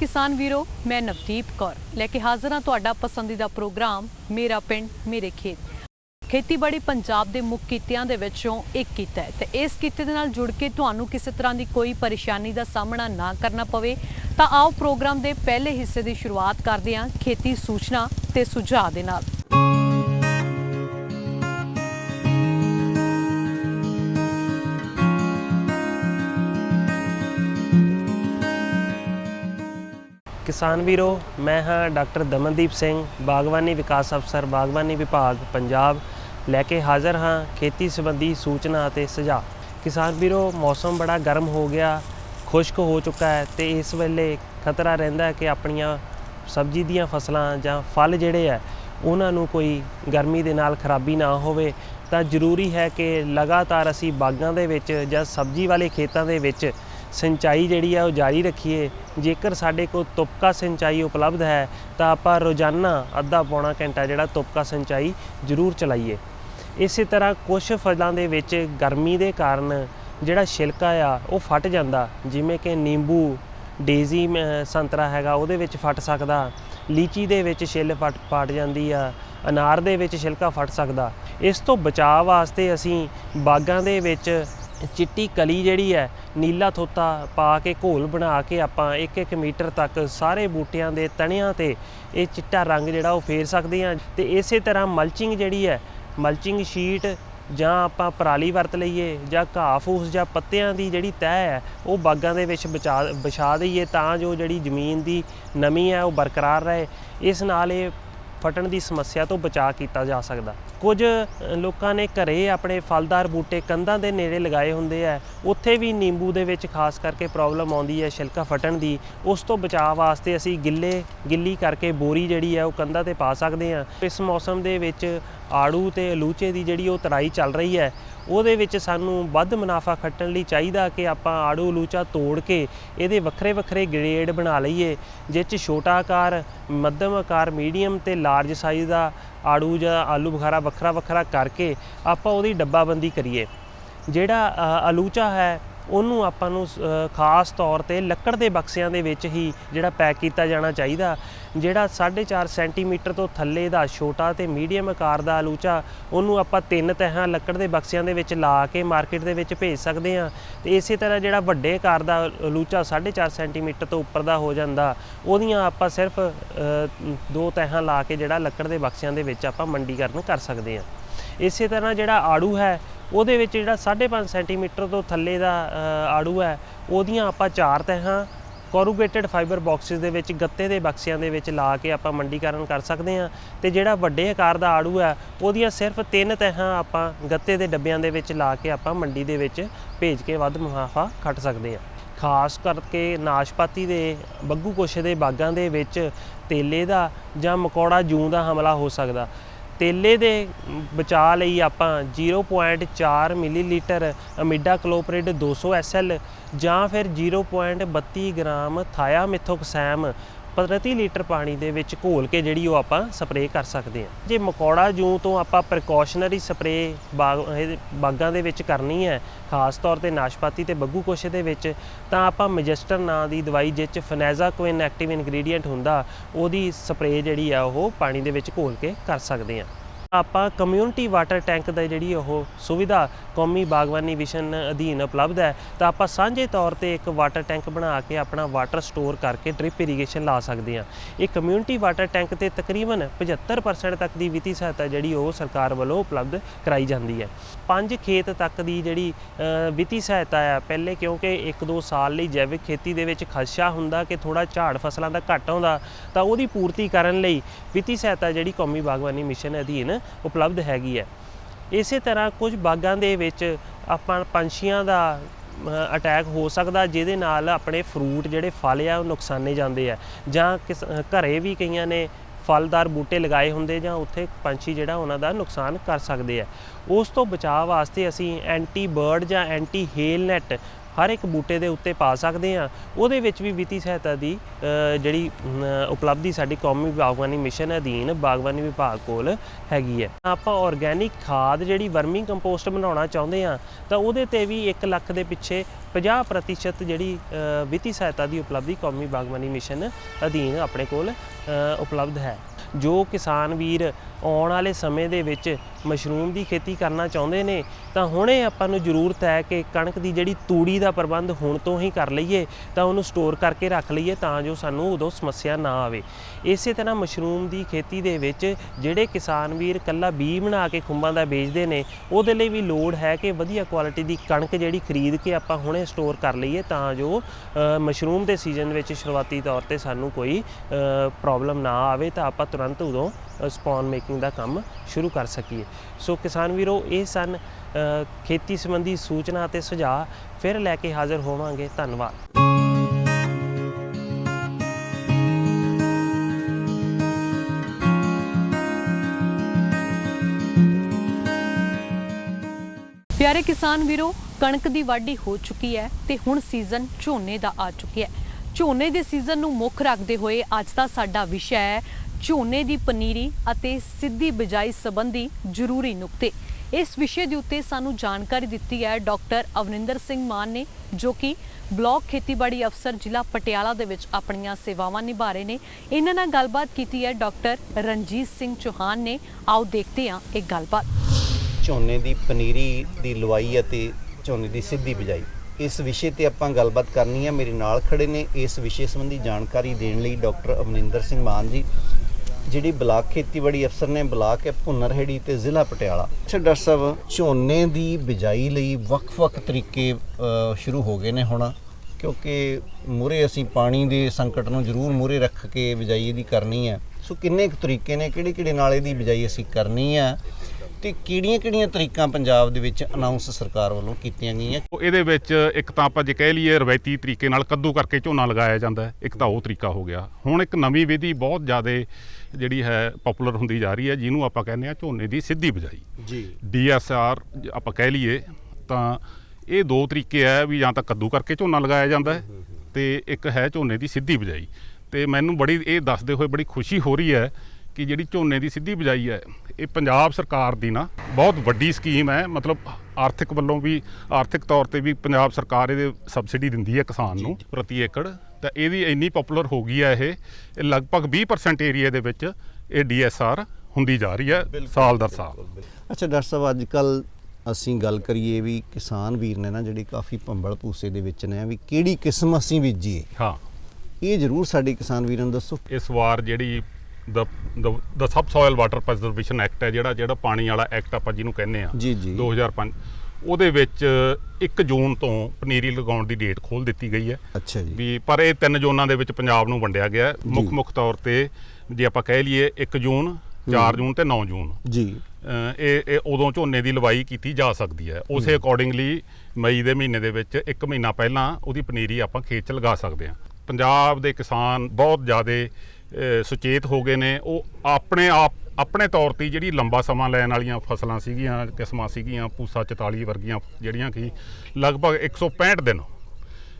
ਕਿਸਾਨ ਵੀਰੋ, ਮੈਂ ਨਵਦੀਪ ਕੌਰ। ਲੈ ਕੇ ਹਾਜ਼ਰ ਹਾਂ ਤੁਹਾਡਾ ਪਸੰਦੀਦਾ ਪ੍ਰੋਗਰਾਮ, ਮੇਰਾ ਪਿੰਡ, ਮੇਰੇ ਖੇਤ। ਖੇਤੀਬਾੜੀ ਪੰਜਾਬ ਦੇ ਮੁੱਖ ਕਿੱਤਿਆਂ ਦੇ ਵਿੱਚੋਂ ਇੱਕ ਕਿੱਤਾ ਹੈ। ਤੇ ਇਸ ਕਿੱਤੇ ਦੇ ਨਾਲ ਜੁੜ ਕੇ ਤੁਹਾਨੂੰ ਕਿਸੇ ਤਰ੍ਹਾਂ ਦੀ ਕੋਈ ਪਰੇਸ਼ਾਨੀ ਦਾ ਸਾਹਮਣਾ ਨਾ ਕਰਨਾ ਪਵੇ, ਤਾਂ ਆਓ ਪ੍ਰੋਗਰਾਮ ਦੇ ਪਹਿਲੇ ਹਿੱਸੇ ਦੀ ਸ਼ੁਰੂਆਤ ਕਰਦੇ ਹਾਂ ਖੇਤੀ ਸੂਚਨਾ ਤੇ ਸੁਝਾਅ ਦੇ ਨਾਲ। ਕਿਸਾਨ ਵੀਰੋ, ਮੈਂ ਹਾਂ ਡਾਕਟਰ ਦਮਨਦੀਪ ਸਿੰਘ ਬਾਗਬਾਨੀ ਵਿਕਾਸ ਅਫਸਰ ਬਾਗਬਾਨੀ ਵਿਭਾਗ, ਪੰਜਾਬ। ਲੈ ਕੇ ਹਾਜ਼ਰ ਹਾਂ ਖੇਤੀ ਸੰਬੰਧੀ ਸੂਚਨਾ ਅਤੇ ਸੁਝਾਅ। ਕਿਸਾਨ ਵੀਰੋ, ਮੌਸਮ ਬੜਾ ਗਰਮ ਹੋ ਗਿਆ, ਖੁਸ਼ਕ ਹੋ ਚੁੱਕਾ ਹੈ ਤੇ ਇਸ ਵੇਲੇ ਖਤਰਾ ਰਹਿੰਦਾ ਹੈ ਕਿ ਆਪਣੀਆਂ ਸਬਜ਼ੀ ਦੀਆਂ ਫਸਲਾਂ ਜਾਂ ਫਲ ਜਿਹੜੇ ਹੈ, ਉਹਨਾਂ ਨੂੰ ਕੋਈ ਗਰਮੀ ਦੇ ਨਾਲ ਖਰਾਬੀ ਨਾ ਹੋਵੇ। ਤਾਂ ਜ਼ਰੂਰੀ ਹੈ ਕਿ ਲਗਾਤਾਰ ਅਸੀਂ ਬਾਗਾਂ ਦੇ ਵਿੱਚ ਜਾਂ ਸਬਜ਼ੀ ਵਾਲੇ ਖੇਤਾਂ ਦੇ ਵਿੱਚ ਸਿੰਚਾਈ ਜਿਹੜੀ ਆ ਉਹ ਜਾਰੀ ਰੱਖੀਏ। ਜੇਕਰ ਸਾਡੇ ਕੋਲ ਤੁਪਕਾ ਸਿੰਚਾਈ ਉਪਲਬਧ ਹੈ, ਤਾਂ ਆਪਾਂ ਰੋਜ਼ਾਨਾ ਅੱਧਾ ਪੌਣਾ ਘੰਟਾ ਜਿਹੜਾ ਤੁਪਕਾ ਸਿੰਚਾਈ ਜ਼ਰੂਰ ਚਲਾਈਏ। ਇਸੇ ਤਰ੍ਹਾਂ ਕੁਝ ਫਸਲਾਂ ਦੇ ਵਿੱਚ ਗਰਮੀ ਦੇ ਕਾਰਨ ਜਿਹੜਾ ਛਿਲਕਾ ਆ, ਉਹ ਫਟ ਜਾਂਦਾ। ਜਿਵੇਂ ਕਿ ਨਿੰਬੂ, ਡੇਜ਼ੀ ਮ- ਸੰਤਰਾ ਹੈਗਾ, ਉਹਦੇ ਵਿੱਚ ਫਟ ਸਕਦਾ। ਲੀਚੀ ਦੇ ਵਿੱਚ ਛਿੱਲ ਫਟ ਫਟ ਜਾਂਦੀ ਆ। ਅਨਾਰ ਦੇ ਵਿੱਚ ਛਿਲਕਾ ਫਟ ਸਕਦਾ। ਇਸ ਤੋਂ ਬਚਾਅ ਵਾਸਤੇ ਅਸੀਂ ਬਾਗਾਂ ਦੇ ਵਿੱਚ ਚਿੱਟੀ ਕਲੀ ਜਿਹੜੀ ਹੈ, ਨੀਲਾ ਥੋਤਾ ਪਾ ਕੇ, ਘੋਲ ਬਣਾ ਕੇ ਆਪਾਂ 1-1 ਮੀਟਰ ਤੱਕ ਸਾਰੇ ਬੂਟਿਆਂ ਦੇ ਤਣਿਆਂ ਤੇ ਇਹ ਚਿੱਟਾ ਰੰਗ ਜਿਹੜਾ ਉਹ ਫੇਰ ਸਕਦੇ ਹਾਂ। ਤੇ ਇਸੇ ਤਰ੍ਹਾਂ ਮਲਚਿੰਗ ਜਿਹੜੀ ਹੈ ਮਲਚਿੰਗ ਸ਼ੀਟ ਜਾਂ ਆਪਾਂ ਪਰਾਲੀ ਵਰਤ ਲਈਏ ਜਾਂ ਘਾਹ ਫੂਸ ਜਾਂ ਪੱਤਿਆਂ ਦੀ ਜਿਹੜੀ ਤਹਿ ਹੈ, ਉਹ ਬਾਗਾਂ ਦੇ ਵਿੱਚ ਬਚਾ, ਵਿਛਾ ਦਈਏ ਤਾਂ ਜੋ ਜਿਹੜੀ ਜ਼ਮੀਨ ਦੀ ਨਮੀ ਹੈ ਉਹ ਬਰਕਰਾਰ ਰਹੇ। ਇਸ ਨਾਲ ਇਹ ਫਟਣ ਦੀ ਸਮੱਸਿਆ ਤੋਂ ਬਚਾਅ ਕੀਤਾ ਜਾ ਸਕਦਾ। ਕੁਝ ਲੋਕਾਂ ਨੇ ਘਰੇ ਆਪਣੇ ਫਲਦਾਰ ਬੂਟੇ ਕੰਧਾਂ ਦੇ ਨੇੜੇ ਲਗਾਏ ਹੁੰਦੇ ਆ। ਉੱਥੇ ਵੀ ਨਿੰਬੂ ਦੇ ਵਿੱਚ ਖਾਸ ਕਰਕੇ ਪ੍ਰੋਬਲਮ ਆਉਂਦੀ ਹੈ ਛਿਲਕਾ ਫਟਣ ਦੀ। ਉਸ ਤੋਂ ਬਚਾਅ ਵਾਸਤੇ ਅਸੀਂ ਗਿੱਲੇ, ਗਿੱਲੀ ਕਰਕੇ ਬੋਰੀ ਜਿਹੜੀ ਹੈ ਉਹ ਕੰਧਾਂ ਤੇ ਪਾ ਸਕਦੇ ਹਾਂ। ਇਸ ਮੌਸਮ ਦੇ ਵਿੱਚ ਆੜੂ ਤੇ ਅਲੂਚੇ ਦੀ ਜਿਹੜੀ ਉਹ ਤੜਾਈ ਚੱਲ ਰਹੀ ਹੈ, ਉਹਦੇ ਵਿੱਚ ਸਾਨੂੰ ਵੱਧ ਮੁਨਾਫਾ ਖੱਟਣ ਲਈ ਚਾਹੀਦਾ ਕਿ ਆਪਾਂ ਆੜੂ ਅਲੂਚਾ ਤੋੜ ਕੇ ਇਹਦੇ ਵੱਖਰੇ ਵੱਖਰੇ ਗ੍ਰੇਡ ਬਣਾ ਲਈਏ ਜਿਸ 'ਚ ਛੋਟਾ ਆਕਾਰ, ਮੱਧਮ ਆਕਾਰ, ਮੀਡੀਅਮ ਤੇ ਲਾਰਜ ਸਾਈਜ਼ ਦਾ ਆੜੂ ਜਾਂ ਆਲੂ ਬੁਖਾਰਾ ਵੱਖਰਾ ਵੱਖਰਾ ਕਰਕੇ ਆਪਾਂ ਉਹਦੀ ਡੱਬਾਬੰਦੀ ਕਰੀਏ। ਜਿਹੜਾ ਆਲੂਚਾ ਹੈ ਉਹਨੂੰ ਆਪਾਂ ਨੂੰ ਖਾਸ ਤੌਰ ਤੇ ਲੱਕੜ ਦੇ ਬਕਸਿਆਂ ਦੇ ਵਿੱਚ ਹੀ ਜਿਹੜਾ ਪੈਕ ਕੀਤਾ ਜਾਣਾ ਚਾਹੀਦਾ, ਜਿਹੜਾ 4.5 ਸੈਂਟੀਮੀਟਰ ਤੋਂ ਥੱਲੇ ਦਾ ਛੋਟਾ ਤੇ ਮੀਡੀਅਮ ਆਕਾਰ ਦਾ ਅਲੂਚਾ ਉਹਨੂੰ ਆਪਾਂ ਤਿੰਨ ਤਹਾਂ ਲੱਕੜ ਦੇ ਬਕਸਿਆਂ ਦੇ ਵਿੱਚ ਲਾ ਕੇ ਮਾਰਕੀਟ ਦੇ ਵਿੱਚ ਭੇਜ ਸਕਦੇ ਹਾਂ। ਤੇ ਇਸੇ ਤਰ੍ਹਾਂ ਜਿਹੜਾ ਵੱਡੇ ਆਕਾਰ ਦਾ ਅਲੂਚਾ 4.5 ਸੈਂਟੀਮੀਟਰ ਤੋਂ ਉੱਪਰ ਦਾ ਹੋ ਜਾਂਦਾ, ਉਹਦੀਆਂ ਆਪਾਂ ਸਿਰਫ ਦੋ ਤਹਾਂ ਲਾ ਕੇ ਜਿਹੜਾ ਲੱਕੜ ਦੇ ਬਕਸਿਆਂ ਦੇ ਵਿੱਚ ਆਪਾਂ ਮੰਡੀਕਰਨ ਕਰ ਸਕਦੇ ਹਾਂ। ਇਸੇ ਤਰ੍ਹਾਂ ਜਿਹੜਾ ਆੜੂ ਹੈ ਉਹਦੇ ਵਿੱਚ ਜਿਹੜਾ 5.5 ਸੈਂਟੀਮੀਟਰ ਤੋਂ ਥੱਲੇ ਦਾ ਆੜੂ ਹੈ, ਉਹਦੀਆਂ ਆਪਾਂ ਚਾਰ ਤਹਾਂ ਕੋਰੂਗੇਟਡ ਫਾਈਬਰ ਬਾਕਸਿਸ ਦੇ ਵਿੱਚ, ਗੱਤੇ ਦੇ ਬਕਸਿਆਂ ਦੇ ਵਿੱਚ ਲਾ ਕੇ ਆਪਾਂ ਮੰਡੀਕਰਨ ਕਰ ਸਕਦੇ ਹਾਂ। ਤੇ ਜਿਹੜਾ ਵੱਡੇ ਆਕਾਰ ਦਾ ਆੜੂ ਹੈ, ਉਹਦੀਆਂ ਸਿਰਫ ਤਿੰਨ ਤਹਾਂ ਆਪਾਂ ਗੱਤੇ ਦੇ ਡੱਬਿਆਂ ਦੇ ਵਿੱਚ ਲਾ ਕੇ ਆਪਾਂ ਮੰਡੀ ਦੇ ਵਿੱਚ ਭੇਜ ਕੇ ਵੱਧ ਮੁਨਾਫਾ ਖੱਟ ਸਕਦੇ ਹਾਂ। ਖਾਸ ਕਰਕੇ ਨਾਸ਼ਪਾਤੀ ਦੇ, ਬੱਗੂ ਕੋਸ਼ੇ ਦੇ ਬਾਗਾਂ ਦੇ ਵਿੱਚ ਤੇਲੇ ਦਾ ਜਾਂ ਮਕੌੜਾ ਜੂੰ ਦਾ ਹਮਲਾ ਹੋ ਸਕਦਾ। ਤੇਲੇ ਦੇ ਬਚਾਅ ਲਈ ਆਪਾਂ 0.4 ਮਿਲੀਲੀਟਰ ਅਮੀਡਾ ਕਲੋਪਰਿਡ 200 ਐਸਐਲ ਜਾਂ ਫਿਰ 0.32 ਗ੍ਰਾਮ ਥਾਇਆਮਿਥੋਕਸੈਮ ਪ੍ਰਤੀ ਲੀਟਰ ਪਾਣੀ ਦੇ ਵਿੱਚ ਘੋਲ ਕੇ ਜਿਹੜੀ ਉਹ ਆਪਾਂ ਸਪਰੇਅ ਕਰ ਸਕਦੇ ਹਾਂ। ਜੇ ਮਕੌੜਾ ਜੂੰ ਤੋਂ ਆਪਾਂ ਪ੍ਰੀਕਾਸ਼ਨਰੀ ਸਪਰੇਅ ਬਾਗ ਇਹਦੇ ਬਾਗਾਂ ਦੇ ਵਿੱਚ ਕਰਨੀ ਹੈ, ਖਾਸ ਤੌਰ ਤੇ ਨਾਸ਼ਪਾਤੀ ਤੇ ਬੱਗੂ ਕੋਸ਼ੇ ਦੇ ਵਿੱਚ, ਤਾਂ ਆਪਾਂ ਮੈਜੈਸਟਰ ਨਾਂ ਦੀ ਦਵਾਈ ਜਿਸ ਚ ਫਨੈਜ਼ਾਕੁਇਨ ਐਕਟਿਵ ਇਨਗਰੀਡੀਐਂਟ ਹੁੰਦਾ, ਉਹਦੀ ਸਪਰੇਅ ਜਿਹੜੀ ਆ ਉਹ ਪਾਣੀ ਦੇ ਵਿੱਚ ਘੋਲ ਕੇ ਕਰ ਸਕਦੇ ਹਾਂ। ਆਪਾਂ ਕਮਿਊਨਿਟੀ ਵਾਟਰ ਟੈਂਕ ਦਾ ਜਿਹੜੀ ਉਹ ਸੁਵਿਧਾ ਕੌਮੀ ਬਾਗਬਾਨੀ ਮਿਸ਼ਨ ਅਧੀਨ ਉਪਲਬਧ ਹੈ, ਤਾਂ ਆਪਾਂ ਸਾਂਝੇ ਤੌਰ ਤੇ ਇੱਕ ਵਾਟਰ ਟੈਂਕ ਬਣਾ ਕੇ ਆਪਣਾ ਵਾਟਰ ਸਟੋਰ ਕਰਕੇ ਡ੍ਰਿਪ ਇਰੀਗੇਸ਼ਨ ਲਾ ਸਕਦੇ ਹਾਂ। ਇਹ ਕਮਿਊਨਿਟੀ ਵਾਟਰ ਟੈਂਕ ਤੇ ਤਕਰੀਬਨ 75% ਤੱਕ ਦੀ ਵਿੱਤੀ ਸਹਾਇਤਾ ਜਿਹੜੀ ਉਹ ਸਰਕਾਰ ਵੱਲੋਂ ਉਪਲਬਧ ਕਰਾਈ ਜਾਂਦੀ ਹੈ। ਪੰਜ ਖੇਤ ਤੱਕ ਦੀ ਜਿਹੜੀ ਵਿੱਤੀ ਸਹਾਇਤਾ ਹੈ, ਪਹਿਲੇ ਕਿਉਂਕਿ 1-2 ਸਾਲ ਲਈ ਜੈਵਿਕ ਖੇਤੀ ਦੇ ਵਿੱਚ ਖਦਸ਼ਾ ਹੁੰਦਾ ਕਿ ਥੋੜਾ ਝਾੜ ਫਸਲਾਂ ਦਾ ਘੱਟ ਆਉਂਦਾ, ਤਾਂ ਉਹਦੀ ਪੂਰਤੀ ਕਰਨ ਲਈ ਵਿੱਤੀ ਸਹਾਇਤਾ ਜਿਹੜੀ ਕੌਮੀ ਬਾਗਬਾਨੀ ਮਿਸ਼ਨ ਅਧੀਨ ਉਪਲਬਧ ਹੈਗੀ ਹੈ। ਇਸੇ ਤਰ੍ਹਾਂ ਕੁਝ ਬਾਗਾਂ ਦੇ ਵਿੱਚ ਆਪਾਂ ਪੰਛੀਆਂ ਦਾ ਅਟੈਕ ਹੋ ਸਕਦਾ ਜਿਹਦੇ ਨਾਲ ਆਪਣੇ ਫਰੂਟ ਜਿਹੜੇ ਫਲ ਆ ਉਹ ਨੁਕਸਾਨੇ ਜਾਂਦੇ ਆ। ਜਾਂ ਕਿਸ ਅ, ਘਰੇ ਵੀ ਕਈਆਂ ਨੇ ਫਲਦਾਰ ਬੂਟੇ ਲਗਾਏ ਹੁੰਦੇ ਜਾਂ ਉੱਥੇ ਪੰਛੀ ਜਿਹੜਾ ਉਹਨਾਂ ਦਾ ਨੁਕਸਾਨ ਕਰ ਸਕਦੇ ਆ। ਉਸ ਤੋਂ ਬਚਾਅ ਵਾਸਤੇ ਅਸੀਂ ਐਂਟੀ ਬਰਡ ਜਾਂ ਐਂਟੀ ਹੇਲ ਨੈਟ ਹਰ ਇੱਕ ਬੂਟੇ ਦੇ ਉੱਤੇ ਪਾ ਸਕਦੇ ਆ ਉਹਦੇ ਵਿੱਚ ਵੀ ਵਿੱਤੀ ਸਹਾਇਤਾ ਦੀ ਜਿਹੜੀ ਉਪਲਬਧੀ ਸਾਡੀ ਕੌਮੀ ਬਾਗਬਾਨੀ ਮਿਸ਼ਨ ਅਧੀਨ ਬਾਗਬਾਨੀ ਵਿਭਾਗ ਕੋਲ ਹੈਗੀ ਹੈ। ਆਪਾਂ ਆਰਗੈਨਿਕ ਖਾਦ ਜਿਹੜੀ ਵਰਮਿੰਗ ਕੰਪੋਸਟ ਬਣਾਉਣਾ ਚਾਹੁੰਦੇ ਆ ਤਾਂ ਉਹਦੇ ਤੇ ਵੀ 1 ਲੱਖ ਦੇ ਪਿੱਛੇ 50% ਜਿਹੜੀ ਵਿੱਤੀ ਸਹਾਇਤਾ ਦੀ ਉਪਲਬਧੀ ਕੌਮੀ ਬਾਗਬਾਨੀ ਮਿਸ਼ਨ ਅਧੀਨ ਆਪਣੇ ਕੋਲ ਉਪਲਬਧ ਹੈ। ਜੋ ਕਿਸਾਨ ਵੀਰ ਆਉਣ ਵਾਲੇ ਸਮੇਂ ਦੇ ਵਿੱਚ ਮਸ਼ਰੂਮ ਦੀ ਖੇਤੀ ਕਰਨਾ ਚਾਹੁੰਦੇ ਨੇ, ਤਾਂ ਹੁਣੇ ਆਪਾਂ ਨੂੰ ਜ਼ਰੂਰਤ ਹੈ ਕਿ ਕਣਕ ਦੀ ਜਿਹੜੀ ਤੂੜੀ ਦਾ ਪ੍ਰਬੰਧ ਹੁਣ ਤੋਂ ਹੀ ਕਰ ਲਈਏ, ਤਾਂ ਉਹਨੂੰ ਸਟੋਰ ਕਰਕੇ ਰੱਖ ਲਈਏ ਤਾਂ ਜੋ ਸਾਨੂੰ ਉਦੋਂ ਸਮੱਸਿਆ ਨਾ ਆਵੇ। ਇਸੇ ਤਰ੍ਹਾਂ ਮਸ਼ਰੂਮ ਦੀ ਖੇਤੀ ਦੇ ਵਿੱਚ ਜਿਹੜੇ ਕਿਸਾਨ ਵੀਰ ਕੱਲਾ ਬੀ ਬਣਾ ਕੇ ਖੁੰਬਾਂ ਦਾ ਵੇਚਦੇ ਨੇ, ਉਹਦੇ ਲਈ ਵੀ ਲੋੜ ਹੈ ਕਿ ਵਧੀਆ ਕੁਆਲਿਟੀ ਦੀ ਕਣਕ ਜਿਹੜੀ ਖਰੀਦ ਕੇ ਆਪਾਂ ਹੁਣੇ ਸਟੋਰ ਕਰ ਲਈਏ ਤਾਂ ਜੋ ਮਸ਼ਰੂਮ ਦੇ ਸੀਜ਼ਨ ਵਿੱਚ ਸ਼ੁਰੂਆਤੀ ਤੌਰ ਤੇ ਸਾਨੂੰ ਕੋਈ ਪ੍ਰੋਬਲਮ ਨਾ ਆਵੇ, ਤਾਂ ਆਪਾਂ ਤੁਰੰਤ ਉਦੋਂ ਸਪੌਨ ਮੇਕਿੰਗ ਦਾ ਕੰਮ ਸ਼ੁਰੂ ਕਰ ਸਕੀਏ। ਸੋ ਕਿਸਾਨ ਵੀਰੋ, ਇਹ ਸਨ ਖੇਤੀ ਸੰਬੰਧੀ ਸੂਚਨਾ ਅਤੇ ਸੁਝਾਅ। ਫਿਰ ਲੈ ਕੇ ਹਾਜ਼ਰ ਹੋਵਾਂਗੇ। ਧੰਨਵਾਦ। ਪਿਆਰੇ ਕਿਸਾਨ ਵੀਰੋ, ਕਣਕ ਦੀ ਵਾਢੀ ਹੋ ਚੁੱਕੀ ਹੈ ਤੇ ਹੁਣ ਸੀਜ਼ਨ ਝੋਨੇ ਦਾ ਆ ਚੁੱਕਿਆ ਹੈ। ਝੋਨੇ ਦੇ ਸੀਜ਼ਨ ਨੂੰ ਮੁੱਖ ਰੱਖਦੇ ਹੋਏ ਅੱਜ ਦਾ ਸਾਡਾ ਵਿਸ਼ਾ ਹੈ ਝੋਨੇ ਦੀ ਪਨੀਰੀ ਅਤੇ ਸਿੱਧੀ ਬਿਜਾਈ ਸੰਬੰਧੀ ਜ਼ਰੂਰੀ ਨੁਕਤੇ। ਇਸ ਵਿਸ਼ੇ ਦੇ ਉੱਤੇ ਸਾਨੂੰ ਜਾਣਕਾਰੀ ਦਿੱਤੀ ਹੈ ਡਾਕਟਰ ਅਵਨਿੰਦਰ ਸਿੰਘ ਮਾਨ ਨੇ, ਜੋ ਕਿ ਬਲਾਕ ਖੇਤੀਬਾੜੀ ਅਫਸਰ ਜ਼ਿਲ੍ਹਾ ਪਟਿਆਲਾ ਦੇ ਵਿੱਚ ਆਪਣੀਆਂ ਸੇਵਾਵਾਂ ਨਿਭਾ ਰਹੇ ਨੇ। ਇਹਨਾਂ ਨਾਲ ਗੱਲਬਾਤ ਕੀਤੀ ਹੈ ਡਾਕਟਰ ਰਣਜੀਤ ਸਿੰਘ ਚੌਹਾਨ ਨੇ। ਆਓ ਦੇਖਦੇ ਹਾਂ ਇਹ ਗੱਲਬਾਤ। ਝੋਨੇ ਦੀ ਪਨੀਰੀ ਦੀ ਲਵਾਈ ਅਤੇ ਝੋਨੇ ਦੀ ਸਿੱਧੀ ਬਿਜਾਈ। ਇਸ ਵਿਸ਼ੇ ਤੇ ਆਪਾਂ ਗੱਲਬਾਤ ਕਰਨੀ ਹੈ। ਮੇਰੇ ਨਾਲ ਖੜੇ ਨੇ। ਇਸ ਵਿਸ਼ੇ ਸੰਬੰਧੀ ਜਾਣਕਾਰੀ ਦੇਣ ਲਈ ਡਾਕਟਰ ਅਮਨਿੰਦਰ ਸਿੰਘ ਮਾਨ ਜੀ। ਜਿਹੜੀ ਬਲਾਕ ਖੇਤੀਬਾੜੀ ਅਫਸਰ ਨੇ ਬਲਾਕ ਹੈ ਭੁੰਨਰਹੇੜੀ ਤੇ ਜ਼ਿਲ੍ਹਾ ਪਟਿਆਲਾ। ਅੱਛਾ ਡਾਕਟਰ ਸਾਹਿਬ। ਝੋਨੇ ਦੀ ਬਿਜਾਈ ਲਈ ਵੱਖ-ਵੱਖ ਤਰੀਕੇ ਸ਼ੁਰੂ ਹੋ ਗਏ ਨੇ ਹੁਣ ਕਿਉਂਕਿ ਮੂਰੇ ਅਸੀਂ ਪਾਣੀ ਦੇ ਸੰਕਟ ਨੂੰ ਜ਼ਰੂਰ ਮੂਰੇ ਰੱਖ ਕੇ ਬਿਜਾਈ ਇਹਦੀ ਕਰਨੀ ਹੈ। ਸੋ ਕਿੰਨੇ ਕੁ ਤਰੀਕੇ ਨੇ ਕਿਹੜੇ-ਕਿਹੜੇ ਨਾਲ ਇਹਦੀ ਬਿਜਾਈ ਅਸੀਂ ਕਰਨੀ ਹੈ? ਤੇ ਕਿਹੜੀਆਂ-ਕਿਹੜੀਆਂ ਤਰੀਕਾਂ ਪੰਜਾਬ ਦੇ ਵਿੱਚ ਅਨਾਉਂਸ ਸਰਕਾਰ ਵੱਲੋਂ ਕੀਤੀਆਂ ਗਈਆਂ? ਉਹ ਇਹਦੇ ਵਿੱਚ ਇੱਕ ਤਾਂ ਆਪਾਂ ਜੇ ਕਹਿ ਲਈਏ ਰਵਾਇਤੀ ਤਰੀਕੇ ਨਾਲ ਕੱਦੂ ਕਰਕੇ ਝੋਨਾ ਲਗਾਇਆ ਜਾਂਦਾ ਇੱਕ ਤਾਂ ਉਹ ਤਰੀਕਾ ਹੋ ਗਿਆ। ਹੁਣ ਇੱਕ ਨਵੀਂ ਵਿਧੀ ਬਹੁਤ ਜ਼ਿਆਦਾ ਜਿਹੜੀ ਹੈ ਪਪੂਲਰ ਹੁੰਦੀ ਜਾ ਰਹੀ ਹੈ ਜਿਹਨੂੰ ਆਪਾਂ ਕਹਿੰਦੇ ਆ ਝੋਨੇ ਦੀ ਸਿੱਧੀ ਬਿਜਾਈ। ਜੀ। ਡੀਐਸਆਰ ਆਪਾਂ ਕਹਿ ਲਈਏ ਤਾਂ ਇਹ ਦੋ ਤਰੀਕੇ ਆ ਵੀ ਜਾਂ ਤਾਂ ਕੱਦੂ ਕਰਕੇ ਝੋਨਾ ਲਗਾਇਆ ਜਾਂਦਾ ਹੈ ਤੇ ਇੱਕ ਹੈ ਝੋਨੇ ਦੀ ਸਿੱਧੀ ਬਿਜਾਈ। ਤੇ ਮੈਨੂੰ ਬੜੀ ਇਹ ਦੱਸਦੇ ਹੋਏ ਬੜੀ ਖੁਸ਼ੀ ਹੋ ਰਹੀ ਹੈ ਕਿ ਜਿਹੜੀ ਝੋਨੇ ਦੀ ਸਿੱਧੀ ਬਿਜਾਈ ਹੈ ਇਹ ਪੰਜਾਬ ਸਰਕਾਰ ਦੀ ਨਾ ਬਹੁਤ ਵੱਡੀ ਸਕੀਮ ਹੈ। ਮਤਲਬ ਆਰਥਿਕ ਵੱਲੋਂ ਵੀ ਆਰਥਿਕ ਤੌਰ ਤੇ ਵੀ ਪੰਜਾਬ ਸਰਕਾਰ ਇਹਦੇ ਸਬਸਿਡੀ ਦਿੰਦੀ ਹੈ ਕਿਸਾਨ ਨੂੰ ਪ੍ਰਤੀ ਏਕੜ। ਤਾਂ ਇਹਦੀ ਇੰਨੀ ਪਪੂਲਰ ਹੋ ਗਈ ਹੈ ਇਹ ਇਹ ਲਗਭਗ 20% ਏਰੀਆ ਦੇ ਵਿੱਚ ਇਹ ਡੀਐਸਆਰ ਹੁੰਦੀ ਜਾ ਰਹੀ ਹੈ ਸਾਲ ਦਰ ਸਾਲ। ਅੱਛਾ ਡਾਕਟਰ ਸਾਹਿਬ ਅੱਜ ਕੱਲ ਅਸੀਂ ਗੱਲ ਕਰੀਏ ਵੀ ਕਿਸਾਨ ਵੀਰ ਨੇ ਨਾ ਜਿਹੜੀ ਕਾਫੀ ਭੰਬਲ ਭੂਸੇ ਦੇ ਵਿੱਚ ਨੇ ਵੀ ਕਿਹੜੀ ਕਿਸਮ ਅਸੀਂ ਬੀਜੀਏ? ਹਾਂ। ਇਹ ਜ਼ਰੂਰ ਸਾਡੇ ਕਿਸਾਨ ਵੀਰਾਂ ਨੂੰ ਦੱਸੋ। ਇਸ ਵਾਰ ਜਿਹੜੀ the the sub soil water preservation act ਹੈ ਜਿਹੜਾ ਜਿਹੜਾ ਪਾਣੀ ਵਾਲਾ ਐਕਟ ਆਪਾਂ ਜਿਹਨੂੰ ਕਹਿੰਦੇ ਆ ਜੀ, ਜੀ। 2005 ਉਹਦੇ ਵਿੱਚ 1 ਜੂਨ ਤੋਂ ਪਨੀਰੀ ਲਗਾਉਣ ਦੀ ਡੇਟ ਖੋਲ ਦਿੱਤੀ ਗਈ ਹੈ। ਅੱਛਾ ਜੀ। ਵੀ ਪਰ ਇਹ ਤਿੰਨ ਜ਼ੋਨਾਂ ਦੇ ਵਿੱਚ ਪੰਜਾਬ ਨੂੰ ਵੰਡਿਆ ਗਿਆ। ਮੁੱਖ ਮੁੱਖ ਤੌਰ ਤੇ ਜੇ ਆਪਾਂ ਕਹਿ ਲਈਏ 1 ਜੂਨ 4 ਜੂਨ ਤੇ 9 ਜੂਨ। ਜੀ। ਅਹ ਇਹ ਇਹ ਉਦੋਂ ਝੋਨੇ ਦੀ ਲਵਾਈ ਕੀਤੀ ਜਾ ਸਕਦੀ ਹੈ। ਉਸੇ ਅਕੋਰਡਿੰਗਲੀ ਮਈ ਦੇ ਮਹੀਨੇ ਦੇ ਵਿੱਚ ਇੱਕ ਮਹੀਨਾ ਪਹਿਲਾਂ ਉਹਦੀ ਪਨੀਰੀ ਆਪਾਂ ਖੇਤ 'ਚ ਲਗਾ ਸਕਦੇ ਹਾਂ। ਪੰਜਾਬ ਦੇ ਕਿਸਾਨ ਬਹੁਤ ਜ਼ਿਆਦਾ ਸੁਚੇਤ ਹੋ ਗਏ ਨੇ। ਉਹ ਆਪਣੇ ਆਪ ਆਪਣੇ ਤੌਰ ਤੇ ਜਿਹੜੀ ਲੰਬਾ ਸਮਾਂ ਲੈਣ ਵਾਲੀਆਂ ਫਸਲਾਂ ਸੀਗੀਆਂ ਕਿਸਮਾਂ ਸੀਗੀਆਂ ਪੂਸਾ 44 ਵਰਗੀਆਂ ਜਿਹੜੀਆਂ ਕਿ ਲਗਭਗ 165 ਦਿਨ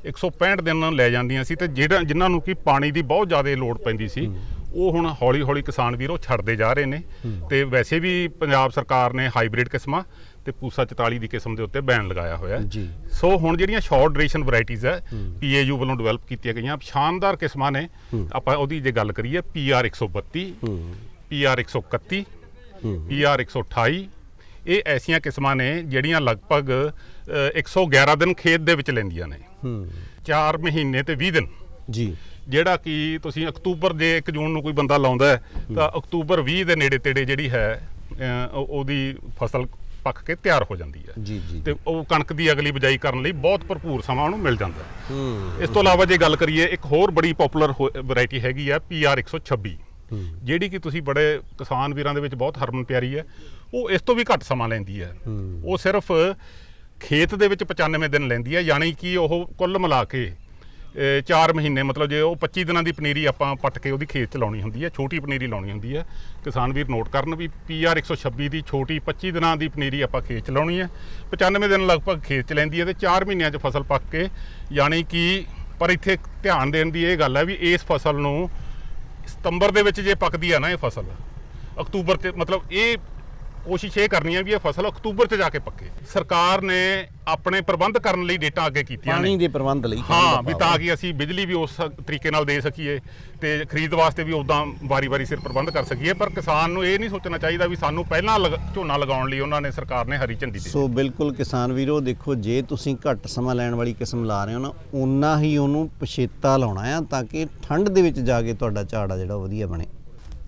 165 ਦਿਨ ਲੈ ਜਾਂਦੀਆਂ ਸੀ ਤੇ ਜਿਹੜਾ ਜਿਨ੍ਹਾਂ ਨੂੰ ਕਿ ਪਾਣੀ ਦੀ ਬਹੁਤ ਜ਼ਿਆਦਾ ਲੋੜ ਪੈਂਦੀ ਸੀ ਉਹ ਹੁਣ ਹੌਲੀ ਹੌਲੀ ਕਿਸਾਨ ਵੀਰ ਛੱਡਦੇ ਜਾ ਰਹੇ ਨੇ। ਤੇ ਵੈਸੇ ਵੀ ਪੰਜਾਬ ਸਰਕਾਰ ਨੇ ਹਾਈਬ੍ਰਿਡ ਕਿਸਮਾਂ ਤੇ ਪੂਸਾ 44 ਦੀ ਕਿਸਮ ਦੇ ਉੱਤੇ ਬੈਨ ਲਗਾਇਆ ਹੋਇਆ ਹੈ। ਜੀ। ਸੋ ਹੁਣ ਜਿਹੜੀਆਂ ਸ਼ਾਰਟ ਡਿਊਰੇਸ਼ਨ ਵੈਰਾਈਟੀਆਂ ਹੈ ਪੀਏਯੂ ਵੱਲੋਂ ਡਿਵੈਲਪ ਕੀਤੀਆਂ ਗਈਆਂ। ਸ਼ਾਨਦਾਰ ਕਿਸਮਾਂ ਨੇ। ਆਪਾਂ ਉਹਦੀ ਜੇ ਗੱਲ ਕਰੀਏ ਪੀਆਰ 132 ਪੀਆਰ 131 ਪੀਆਰ 128 ਇਹ ਐਸੀਆਂ ਕਿਸਮਾਂ ਨੇ ਜਿਹੜੀਆਂ ਲਗਭਗ ਅ, 111 ਦਿਨ ਖੇਤ ਦੇ ਵਿੱਚ ਲੈਂਦੀਆਂ ਨੇ। ਹੂੰ। 4 ਮਹੀਨੇ ਤੇ 20 ਦਿਨ। ਜੀ। ਜਿਹੜਾ ਕਿ ਤੁਸੀਂ ਅਕਤੂਬਰ ਜੇ 1 ਜੂਨ ਨੂੰ ਕੋਈ ਬੰਦਾ ਲਾਉਂਦਾ ਹੈ, ਤਾਂ ਅਕਤੂਬਰ 20 ਦੇ ਨੇੜੇ ਤੇੜੇ ਜਿਹੜੀ ਹੈ ਉਹਦੀ ਫਸਲ ਪੱਕ ਕੇ ਤਿਆਰ ਹੋ ਜਾਂਦੀ ਹੈ। ਜੀ ਜੀ ਤੇ ਉਹ ਕਣਕ ਦੀ ਅਗਲੀ ਬਿਜਾਈ ਕਰਨ ਲਈ ਬਹੁਤ ਭਰਪੂਰ ਸਮਾਂ ਉਹਨੂੰ ਮਿਲ ਜਾਂਦਾ ਹੈ। ਹੂੰ। ਇਸ ਤੋਂ ਇਲਾਵਾ ਜੇ ਗੱਲ ਕਰੀਏ ਇੱਕ ਹੋਰ ਬੜੀ ਪਪੂਲਰ ਵੈਰਾਈਟੀ ਹੈਗੀ ਆ ਪੀਆਰ 126 ਜਿਹੜੀ ਕਿ ਤੁਸੀਂ ਬੜੇ ਕਿਸਾਨ ਵੀਰਾਂ ਦੇ ਵਿੱਚ ਬਹੁਤ ਹਰਮਨ ਪਿਆਰੀ ਹੈ ਉਹ ਇਸ ਤੋਂ ਵੀ ਘੱਟ ਸਮਾਂ ਲੈਂਦੀ ਹੈ। ਉਹ ਸਿਰਫ ਖੇਤ ਦੇ ਵਿੱਚ 95 ਦਿਨ ਲੈਂਦੀ ਹੈ ਯਾਨੀ ਕਿ ਉਹ ਕੁੱਲ ਮਿਲਾ ਕੇ 4 ਮਹੀਨੇ, ਮਤਲਬ ਜੇ ਉਹ 25 ਦਿਨਾਂ ਦੀ ਪਨੀਰੀ ਆਪਾਂ ਪੱਟ ਕੇ ਉਹਦੀ ਖੇਤ ਚ ਲਾਉਣੀ ਹੁੰਦੀ ਹੈ, ਛੋਟੀ ਪਨੀਰੀ ਲਾਉਣੀ ਹੁੰਦੀ ਹੈ। ਕਿਸਾਨ ਵੀਰ ਨੋਟ ਕਰਨ ਵੀ ਪੀਆਰ 126 ਦੀ ਛੋਟੀ 25 ਦਿਨਾਂ ਦੀ ਪਨੀਰੀ ਆਪਾਂ ਖੇਤ ਚ ਲਾਉਣੀ ਹੈ। 95 ਦਿਨ ਲਗਭਗ ਖੇਤ ਚ ਲੈਂਦੀ ਹੈ ਤੇ 4 ਮਹੀਨਿਆਂ ਚ ਫਸਲ ਪੱਕ ਕੇ, ਯਾਨੀ ਕਿ ਪਰ ਇੱਥੇ ਧਿਆਨ ਦੇਣ ਦੀ ਇਹ ਗੱਲ ਹੈ ਵੀ ਇਸ ਫਸਲ ਨੂੰ ਸਤੰਬਰ ਦੇ ਵਿੱਚ ਜੇ ਪੱਕਦੀ ਹੈ ਨਾ ਇਹ ਫਸਲ, ਅਕਤੂਬਰ ਤੇ ਮਤਲਬ ਇਹ ਕੋਸ਼ਿਸ਼ ਇਹ ਕਰਨੀ ਹੈ ਵੀ ਇਹ ਫਸਲ ਅਕਤੂਬਰ 'ਚ ਜਾ ਕੇ ਪੱਕੇ। ਸਰਕਾਰ ਨੇ ਆਪਣੇ ਪ੍ਰਬੰਧ ਕਰਨ ਲਈ ਡੇਟਾ ਅੱਗੇ ਕੀਤੀਆਂ ਪਾਣੀ ਨੇ। ਦੇ ਪ੍ਰਬੰਧ ਲਈ ਹਾਂ ਵੀ ਤਾਂ ਕਿ ਅਸੀਂ ਬਿਜਲੀ ਵੀ ਉਸ ਤਰੀਕੇ ਨਾਲ ਦੇ ਸਕੀਏ ਤੇ ਖਰੀਦ ਵਾਸਤੇ ਵੀ ਉਦਾਂ ਵਾਰੀ-ਵਾਰੀ ਸਿਰ ਪ੍ਰਬੰਧ ਕਰ ਸਕੀਏ। ਪਰ ਕਿਸਾਨ ਨੂੰ ਇਹ ਨਹੀਂ ਸੋਚਣਾ ਚਾਹੀਦਾ ਵੀ ਸਾਨੂੰ ਪਹਿਲਾਂ ਲਗ- ਝੋਨਾ ਲਗਾਉਣ ਲਈ ਉਹਨਾਂ ਨੇ ਸਰਕਾਰ ਨੇ ਹਰੀ ਝੰਡੀ ਦੇ ਸੋ ਬਿਲਕੁਲ ਕਿਸਾਨ ਵੀਰੋ ਦੇਖੋ ਜੇ ਤੁਸੀਂ ਘੱਟ ਸਮਾਂ ਲੈਣ ਵਾਲੀ ਕਿਸਮ ਲਾ ਰਹੇ ਹੋ ਨਾ ਉਨਾ ਹੀ ਉਹਨੂੰ ਪਛੇਤਾ ਲਾਉਣਾ ਆ ਤਾਂ ਕਿ ਠੰਡ ਦੇ ਵਿੱਚ ਜਾ ਕੇ ਤੁਹਾਡਾ ਝਾੜ ਆ ਜਿਹੜਾ ਉਹ ਵਧੀਆ ਬਣੇ।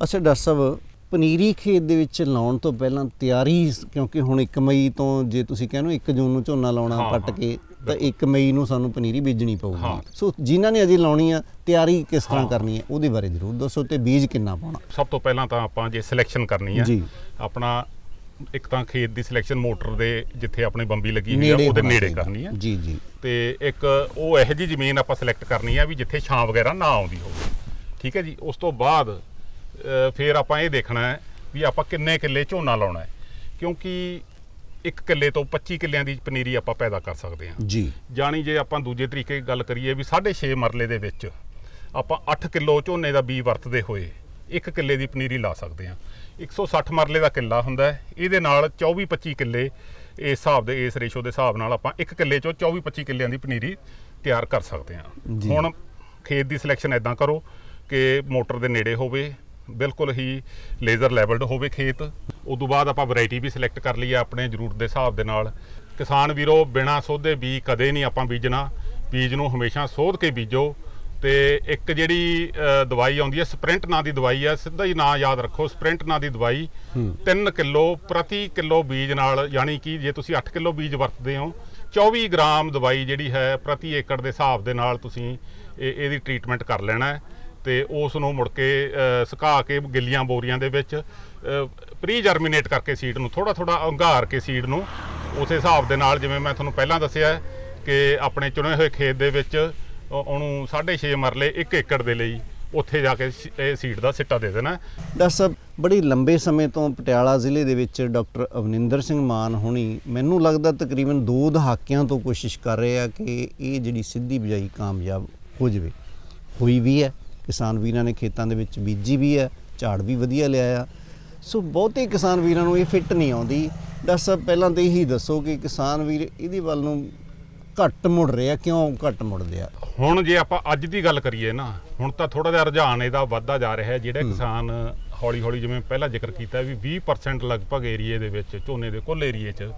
ਅੱਛਾ ਡਾਕਟਰ ਸਾਹਿਬ ਪਨੀਰੀ ਖੇਤ ਦੇ ਵਿੱਚ ਲਾਉਣ ਤੋਂ ਪਹਿਲਾਂ ਤਿਆਰੀ ਕਿਉਂਕਿ ਹੁਣ 1 ਮਈ ਤੋਂ ਜੇ ਤੁਸੀਂ ਕਹਿੰਦੇ 1 ਜੂਨ ਨੂੰ ਝੋਨਾ ਲਾਉਣਾ ਪੱਟ ਕੇ ਤਾਂ 1 ਮਈ ਨੂੰ ਸਾਨੂੰ ਪਨੀਰੀ ਬੀਜਣੀ ਪਊਗੀ। ਸੋ ਜਿਨ੍ਹਾਂ ਨੇ ਅਜੇ ਲਾਉਣੀ ਆ ਤਿਆਰੀ ਕਿਸ ਤਰ੍ਹਾਂ। ਕਰਨੀ ਹੈ ਉਹਦੇ ਬਾਰੇ ਜ਼ਰੂਰ ਦੱਸੋ ਤੇ ਬੀਜ ਕਿੰਨਾ ਪਾਉਣਾ ਸਭ ਤੋਂ ਪਹਿਲਾਂ ਤਾਂ ਆਪਾਂ ਜੇ ਸਿਲੈਕਸ਼ਨ ਕਰਨੀ ਜੀ। ਆਪਣਾ ਇੱਕ ਤਾਂ ਖੇਤ ਦੀ ਸਿਲੈਕਸ਼ਨ ਮੋਟਰ ਦੇ ਜਿੱਥੇ ਆਪਣੀ ਬੰਬੀ ਲੱਗੀ ਹੋਈ ਆ ਉਹਦੇ ਨੇੜੇ। ਕਰਨੀ ਹੈ ਜੀ ਜੀ ਤੇ ਇੱਕ ਉਹ ਇਹੋ ਜਿਹੀ ਜ਼ਮੀਨ ਆਪਾਂ ਸਿਲੈਕਟ ਕਰਨੀ ਹੈ ਵੀ ਜਿੱਥੇ ਛਾਂ ਵਗੈਰਾ ਨਾ ਆਉਂਦੀ ਹੋਵੇ ਠੀਕ ਹੈ ਜੀ ਉਸ ਤੋਂ ਬਾਅਦ ਫਿਰ ਆਪਾਂ ਇਹ ਦੇਖਣਾ ਹੈ ਵੀ ਆਪਾਂ ਕਿੰਨੇ ਕਿੱਲੇ ਝੋਨਾ ਲਾਉਣਾ ਹੈ। ਕਿਉਂਕਿ ਇੱਕ ਕਿੱਲੇ ਤੋਂ 25 ਕਿੱਲਿਆਂ ਦੀ ਪਨੀਰੀ ਆਪਾਂ ਪੈਦਾ ਕਰ ਸਕਦੇ ਹਾਂ। ਜੀ। ਜਾਣੀ ਜੇ ਆਪਾਂ ਦੂਜੇ ਤਰੀਕੇ ਗੱਲ ਕਰੀਏ ਵੀ 6.5 ਮਰਲੇ ਦੇ ਵਿੱਚ ਆਪਾਂ 8 ਕਿਲੋ ਝੋਨੇ ਦਾ ਬੀਜ ਵਰਤਦੇ ਹੋਏ ਇੱਕ ਕਿੱਲੇ ਦੀ ਪਨੀਰੀ ਲਾ ਸਕਦੇ ਹਾਂ। 160 ਮਰਲੇ ਦਾ ਕਿੱਲਾ ਹੁੰਦਾ ਹੈ। ਇਹਦੇ ਨਾਲ 24-25 ਕਿੱਲੇ ਇਸ ਹਿਸਾਬ ਦੇ ਇਸ ਰੇਸ਼ੋ ਦੇ ਹਿਸਾਬ ਨਾਲ ਆਪਾਂ ਇੱਕ ਕਿੱਲੇ ਚੋਂ 24-25 ਕਿੱਲਿਆਂ ਦੀ ਪਨੀਰੀ ਤਿਆਰ ਕਰ ਸਕਦੇ ਹਾਂ। ਹੁਣ ਖੇਤ ਦੀ ਸਿਲੈਕਸ਼ਨ ਐਦਾਂ ਕਰੋ ਕਿ ਮੋਟਰ ਦੇ ਨੇੜੇ ਹੋਵੇ ਬਿਲਕੁਲ ਹੀ ਲੇਜ਼ਰ ਲੈਵਲਡ ਹੋਵੇ ਖੇਤ। ਉਦੋਂ ਬਾਅਦ ਆਪਾਂ ਵੈਰਾਈਟੀ ਵੀ ਸਿਲੈਕਟ ਕਰ ਲਈ ਹੈ ਆਪਣੇ ਜ਼ਰੂਰਤ ਦੇ ਹਿਸਾਬ ਦੇ ਨਾਲ। ਕਿਸਾਨ ਵੀਰੋ ਬਿਨਾ ਸੋਧੇ ਬੀਜ ਕਦੇ ਨਹੀਂ ਆਪਾਂ ਬੀਜਣਾ। ਬੀਜ ਨੂੰ ਹਮੇਸ਼ਾ ਸੋਧ ਕੇ ਬੀਜੋ। ਤੇ ਇੱਕ ਜਿਹੜੀ ਦਵਾਈ ਆਉਂਦੀ ਹੈ ਸਪ੍ਰਿੰਟ ਨਾਂ ਦੀ ਦਵਾਈ ਹੈ ਸਿੱਧਾ ਹੀ ਨਾਂ ਯਾਦ ਰੱਖੋ ਸਪ੍ਰਿੰਟ ਨਾਂ ਦੀ ਦਵਾਈ। 3 ਕਿਲੋ ਪ੍ਰਤੀ ਕਿਲੋ ਬੀਜ ਨਾਲ ਯਾਨੀ ਕਿ ਜੇ ਤੁਸੀਂ 8 ਕਿਲੋ ਬੀਜ ਵਰਤਦੇ ਹੋ 24 ਗ੍ਰਾਮ ਦਵਾਈ ਜਿਹੜੀ ਹੈ ਪ੍ਰਤੀ ਏਕੜ ਦੇ ਹਿਸਾਬ ਦੇ ਨਾਲ ਤੁਸੀਂ ਇਹ ਇਹਦੀ ਟ੍ਰੀਟਮੈਂਟ ਕਰ ਲੈਣਾ ਹੈ। ਤੇ ਉਸ ਨੂੰ ਮੁੜ ਕੇ ਸੁਕਾ ਕੇ ਗਿੱਲੀਆਂ ਬੋਰੀਆਂ ਦੇ ਵਿੱਚ ਪ੍ਰੀ ਜਰਮੀਨੇਟ ਕਰਕੇ ਸੀਡ ਨੂੰ ਥੋੜਾ ਥੋੜਾ ਅੰਗਾਰ ਕੇ ਸੀਡ ਨੂੰ, ਉਸੇ ਹਿਸਾਬ ਦੇ ਨਾਲ ਜਿਵੇਂ ਮੈਂ ਤੁਹਾਨੂੰ ਪਹਿਲਾਂ ਦੱਸਿਆ ਕਿ ਆਪਣੇ ਚੁਣੇ ਹੋਏ ਖੇਤ ਦੇ ਵਿੱਚ, ਉਹ- ਉਹਨੂੰ 6.5 ਮਰਲੇ 1 ਏਕੜ ਦੇ ਲਈ ਉੱਥੇ ਜਾ ਕੇ ਸ- ਇਹ ਸੀਡ ਦਾ ਸਿੱਟਾ ਦੇ ਦੇਣਾ ਹੈ। ਡਾਕਟਰ ਸਾਹਿਬ, ਬੜੀ ਲੰਬੇ ਸਮੇਂ ਤੋਂ ਪਟਿਆਲਾ ਜ਼ਿਲ੍ਹੇ ਦੇ ਵਿੱਚ ਡਾਕਟਰ ਅਵਨਿੰਦਰ ਸਿੰਘ ਮਾਨ ਹੁਣੀ ਮੈਨੂੰ ਲੱਗਦਾ ਤਕਰੀਬਨ ਦੋ ਦਹਾਕਿਆਂ ਤੋਂ ਕੋਸ਼ਿਸ਼ ਕਰ ਰਹੇ ਆ ਕਿ ਇਹ ਜਿਹੜੀ ਸਿੱਧੀ ਬਿਜਾਈ ਕਾਮਯਾਬ ਹੋ ਜਾਵੇ, ਹੋਈ ਵੀ ਹੈ ਕਿਸਾਨ ਵੀਰਾਂ ਨੇ ਖੇਤਾਂ ਦੇ ਵਿੱਚ ਬੀਜੀ ਵੀ ਹੈ ਝਾੜ ਵੀ ਵਧੀਆ ਲਿਆਇਆ। ਸੋ ਬਹੁਤੇ ਕਿਸਾਨ ਵੀਰਾਂ ਨੂੰ ਇਹ ਫਿੱਟ ਨਹੀਂ ਆਉਂਦੀ। ਡਾਕਟਰ ਸਾਹਿਬ ਪਹਿਲਾਂ ਤਾਂ ਇਹੀ ਦੱਸੋ ਕਿ ਕਿਸਾਨ ਵੀਰ ਇਹਦੇ ਵੱਲ ਨੂੰ ਘੱਟ ਮੁੜ ਰਹੇ ਆ ਕਿਉਂ ਘੱਟ ਮੁੜਦੇ ਆ? ਹੁਣ ਜੇ ਆਪਾਂ ਅੱਜ ਦੀ ਗੱਲ ਕਰੀਏ ਨਾ ਹੁਣ ਤਾਂ ਥੋੜਾ ਜਿਹਾ ਰੁਝਾਨ ਇਹਦਾ ਵੱਧਦਾ ਜਾ ਰਿਹਾ ਹੈ ਜਿਹੜੇ ਕਿਸਾਨ ਹੌਲੀ ਹੌਲੀ ਜਿਵੇਂ ਪਹਿਲਾਂ ਜ਼ਿਕਰ ਕੀਤਾ ਵੀ 20% ਲਗਭਗ ਏਰੀਏ ਦੇ ਵਿੱਚ ਝੋਨੇ ਦੇ ਕੁੱਲ ਏਰੀਏ 'ਚ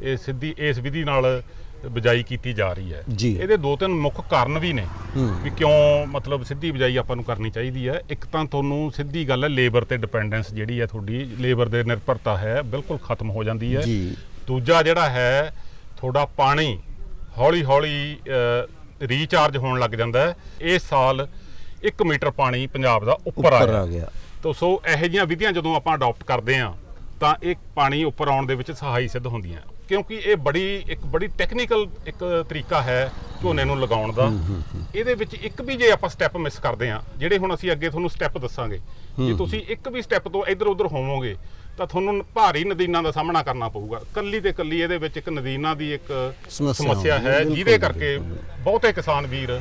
ਇਹ ਸਿੱਧੀ ਇਸ ਵਿਧੀ ਨਾਲ ਬਿਜਾਈ ਕੀਤੀ ਜਾ ਰਹੀ ਹੈ। ਜੀ। ਇਹਦੇ ਦੋ ਤਿੰਨ ਮੁੱਖ ਕਾਰਨ ਵੀ ਨੇ। ਵੀ ਕਿਉਂ ਮਤਲਬ ਸਿੱਧੀ ਬਿਜਾਈ ਆਪਾਂ ਨੂੰ ਕਰਨੀ ਚਾਹੀਦੀ ਹੈ। ਇੱਕ ਤਾਂ ਤੁਹਾਨੂੰ ਸਿੱਧੀ ਗੱਲ ਹੈ ਲੇਬਰ ਤੇ ਡਿਪੈਂਡੈਂਸ ਜਿਹੜੀ ਹੈ ਤੁਹਾਡੀ ਲੇਬਰ ਦੇ ਨਿਰਭਰਤਾ ਹੈ ਬਿਲਕੁਲ ਖਤਮ ਹੋ ਜਾਂਦੀ ਹੈ। ਜੀ। ਦੂਜਾ ਜਿਹੜਾ ਹੈ ਤੁਹਾਡਾ ਪਾਣੀ ਹੌਲੀ ਹੌਲੀ ਰੀਚਾਰਜ ਹੋਣ ਲੱਗ ਜਾਂਦਾ ਹੈ। ਇਸ ਸਾਲ 1 ਮੀਟਰ ਪਾਣੀ ਪੰਜਾਬ ਦਾ ਉੱਪਰ ਆ ਉੱਪਰ ਗਿਆ ਆ ਗਿਆ। ਤੋ ਸੋ ਇਹੋ ਜਿਹੀਆਂ ਵਿਧੀਆਂ ਜਦੋਂ ਆਪਾਂ ਅਡਾਪਟ ਕਰਦੇ ਆ ਤਾਂ ਇਹ ਪਾਣੀ ਉੱਪਰ ਆਉਣ ਦੇ ਵਿੱਚ ਸਹਾਈ ਸਿੱਧ ਹੁੰਦੀਆਂ। ਕਿਉਂਕਿ ਇਹ ਬੜੀ ਇੱਕ ਬੜੀ ਟੈਕਨੀਕਲ ਇੱਕ ਤਰੀਕਾ ਹੈ ਝੋਨੇ ਨੂੰ ਲਗਾਉਣ ਦਾ। ਇਹਦੇ ਵਿੱਚ ਇੱਕ ਵੀ ਜੇ ਆਪਾਂ ਸਟੈਪ ਮਿਸ ਕਰਦੇ ਆ ਜਿਹੜੇ ਹੁਣ ਅਸੀਂ ਅੱਗੇ ਤੁਹਾਨੂੰ ਸਟੈਪ ਦੱਸਾਂਗੇ ਜੇ ਤੁਸੀਂ ਇੱਕ ਵੀ ਸਟੈਪ ਤੋਂ ਇੱਧਰ ਉੱਧਰ ਹੋਵੋਗੇ ਤਾਂ ਤੁਹਾਨੂੰ ਭਾਰੀ ਨਦੀਨਾਂ ਦਾ ਸਾਹਮਣਾ ਕਰਨਾ ਪਊਗਾ। ਕੱਲੀ ਤੇ ਕੱਲੀ ਇਹਦੇ ਵਿੱਚ ਇੱਕ ਨਦੀਨਾਂ ਦੀ ਇੱਕ ਸਮੱਸਿਆ ਹੈ ਜਿਹਦੇ ਕਰਕੇ ਬਹੁਤੇ ਕਿਸਾਨ ਵੀਰ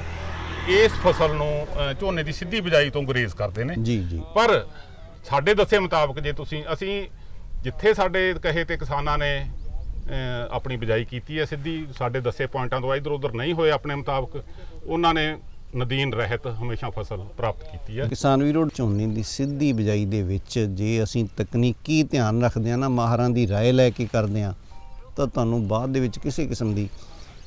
ਇਸ ਫਸਲ ਨੂੰ ਝੋਨੇ ਦੀ ਸਿੱਧੀ ਬਿਜਾਈ ਤੋਂ ਗੁਰੇਜ਼ ਕਰਦੇ ਨੇ। ਜੀ ਜੀ। ਪਰ ਸਾਡੇ ਦੱਸੇ ਮੁਤਾਬਕ ਜੇ ਤੁਸੀਂ ਅਸੀਂ ਜਿੱਥੇ ਸਾਡੇ ਕਹੇ ਤੇ ਕਿਸਾਨਾਂ ਨੇ ਆਪਣੀ ਬਿਜਾਈ ਕੀਤੀ ਹੈ ਸਿੱਧੀ ਸਾਡੇ ਦੱਸੇ ਪੁਆਇੰਟਾਂ ਤੋਂ ਇਧਰ ਉਧਰ ਨਹੀਂ ਹੋਏ ਆਪਣੇ ਮੁਤਾਬਕ ਉਹਨਾਂ ਨੇ ਨਦੀਨ ਰਹਿਤ ਹਮੇਸ਼ਾ ਫਸਲ ਪ੍ਰਾਪਤ ਕੀਤੀ ਹੈ ਕਿਸਾਨ ਵੀਰੋ ਝੋਨੇ ਦੀ ਸਿੱਧੀ ਬਿਜਾਈ ਦੇ ਵਿੱਚ ਜੇ ਅਸੀਂ ਤਕਨੀਕੀ ਧਿਆਨ ਰੱਖਦੇ ਆ ਨਾ ਮਾਹਰਾਂ ਦੀ رائے ਲੈ ਕੇ ਕਰਦੇ ਆ ਤਾਂ ਤੁਹਾਨੂੰ ਬਾਅਦ ਦੇ ਵਿੱਚ ਕਿਸੇ ਕਿਸਮ ਦੀ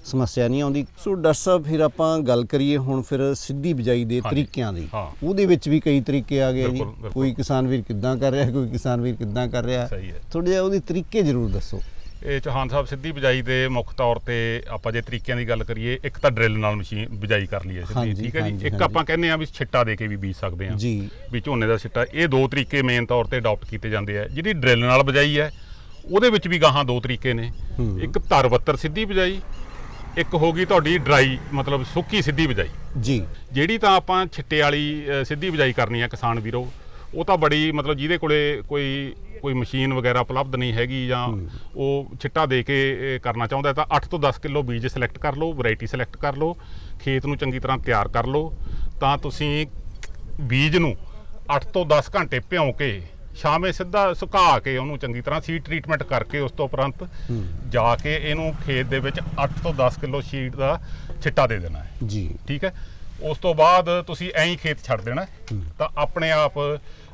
ਸਮੱਸਿਆ ਨਹੀਂ ਆਉਂਦੀ ਸੋ ਡਾਕਟਰ ਸਾਹਿਬ ਫਿਰ ਆਪਾਂ ਗੱਲ ਕਰੀਏ ਹੁਣ ਫਿਰ ਸਿੱਧੀ ਬਿਜਾਈ ਦੇ ਹਾਂਜੀ, ਤਰੀਕਿਆਂ ਦੀ ਹਾਂ। ਉਹਦੇ ਵਿੱਚ ਵੀ ਕਈ ਤਰੀਕੇ ਆ ਗਏ ਜੀ ਬਿਲਕੁਲ, ਬਿਲਕੁਲ। ਕੋਈ ਕਿਸਾਨ ਵੀਰ ਕਿੱਦਾਂ ਕਰ ਰਿਹਾ ਕੋਈ ਕਿਸਾਨ ਵੀਰ ਕਿੱਦਾਂ ਕਰ ਰਿਹਾ ਸਹੀ ਹੈ। ਥੋੜਾ ਜਿਹਾ ਉਹਦੇ ਤਰੀਕੇ ਜ਼ਰੂਰ ਦੱਸੋ ਇਹ ਚੌਹਾਨ ਸਾਹਿਬ ਸਿੱਧੀ ਬਿਜਾਈ ਦੇ ਮੁੱਖ ਤੌਰ ਤੇ ਆਪਾਂ ਜੇ ਤਰੀਕਿਆਂ ਦੀ ਗੱਲ ਕਰੀਏ ਇੱਕ ਤਾਂ ਡਰਿਲ ਨਾਲ ਮਸ਼ੀਨ ਬਿਜਾਈ ਕਰ ਲਈਏ ਸਿੱਧੀ ਠੀਕ ਹੈ ਜੀ? ਇੱਕ। ਆਪਾਂ ਕਹਿੰਦੇ ਆ ਵੀ ਛਿੱਟਾ ਦੇ ਕੇ ਵੀ ਬੀਜ ਸਕਦੇ ਆ ਜੀ। ਵੀ ਝੋਨੇ ਦਾ ਸਿੱਟਾ ਇਹ ਦੋ ਤਰੀਕੇ ਮੇਨ ਤੌਰ ਤੇ ਅਡਾਪਟ ਕੀਤੇ ਜਾਂਦੇ ਆ। ਜਿਹੜੀ ਡਰਿਲ ਨਾਲ ਬਜਾਈ ਹੈ ਉਹਦੇ ਵਿੱਚ ਵੀ ਗਾਹਾਂ ਦੋ ਤਰੀਕੇ ਨੇ। ਇੱਕ ਧਰਵੱਤਰ ਸਿੱਧੀ ਬਜਾਈ ਇੱਕ ਹੋ ਗਈ ਤੁਹਾਡੀ ਡਰਾਈ ਮਤਲਬ ਸੁੱਕੀ ਸਿੱਧੀ ਬਿਜਾਈ। ਜੀ। ਜਿਹੜੀ ਤਾਂ ਆਪਾਂ ਛਿੱਟੇ ਵਾਲੀ ਸਿੱਧੀ ਬਿਜਾਈ ਕਰਨੀ ਆ ਕਿਸਾਨ ਵੀਰੋ ਉਹ ਤਾਂ ਬੜੀ ਮਤਲਬ ਜਿਹਦੇ ਕੋਲੇ ਕੋਈ ਕੋਈ ਮਸ਼ੀਨ ਵਗੈਰਾ ਉਪਲਬਧ ਨਹੀਂ ਹੈਗੀ ਜਾਂ ਉਹ ਛਿੱਟਾ ਦੇ ਕੇ ਕਰਨਾ ਚਾਹੁੰਦਾ ਤਾਂ 8 ਤੋਂ 10 ਕਿਲੋ ਬੀਜ ਸਿਲੈਕਟ ਕਰ ਲਓ ਵੈਰਾਈਟੀ ਸਿਲੈਕਟ ਕਰ ਲਓ ਖੇਤ ਨੂੰ ਚੰਗੀ ਤਰ੍ਹਾਂ ਤਿਆਰ ਕਰ ਲਓ। ਤਾਂ ਤੁਸੀਂ ਬੀਜ ਨੂੰ 8 ਤੋਂ 10 ਘੰਟੇ ਭਿਉਂ ਕੇ ਸ਼ਾਮੇ ਸਿੱਧਾ ਸੁਕਾ ਕੇ ਉਹਨੂੰ ਚੰਗੀ ਤਰ੍ਹਾਂ ਸੀਡ ਟ੍ਰੀਟਮੈਂਟ ਕਰਕੇ ਉਸ ਤੋਂ ਉਪਰੰਤ ਜਾ ਕੇ ਇਹਨੂੰ ਖੇਤ ਦੇ ਵਿੱਚ 8 ਤੋਂ 10 ਕਿਲੋ ਸ਼ੀਟ ਦਾ ਛਿੱਟਾ ਦੇ ਦੇਣਾ ਹੈ। ਜੀ। ਠੀਕ ਹੈ? ਉਸ ਤੋਂ ਬਾਅਦ ਤੁਸੀਂ ਐਂ ਹੀ ਖੇਤ ਛੱਡ ਦੇਣਾ। ਤਾਂ ਆਪਣੇ ਆਪ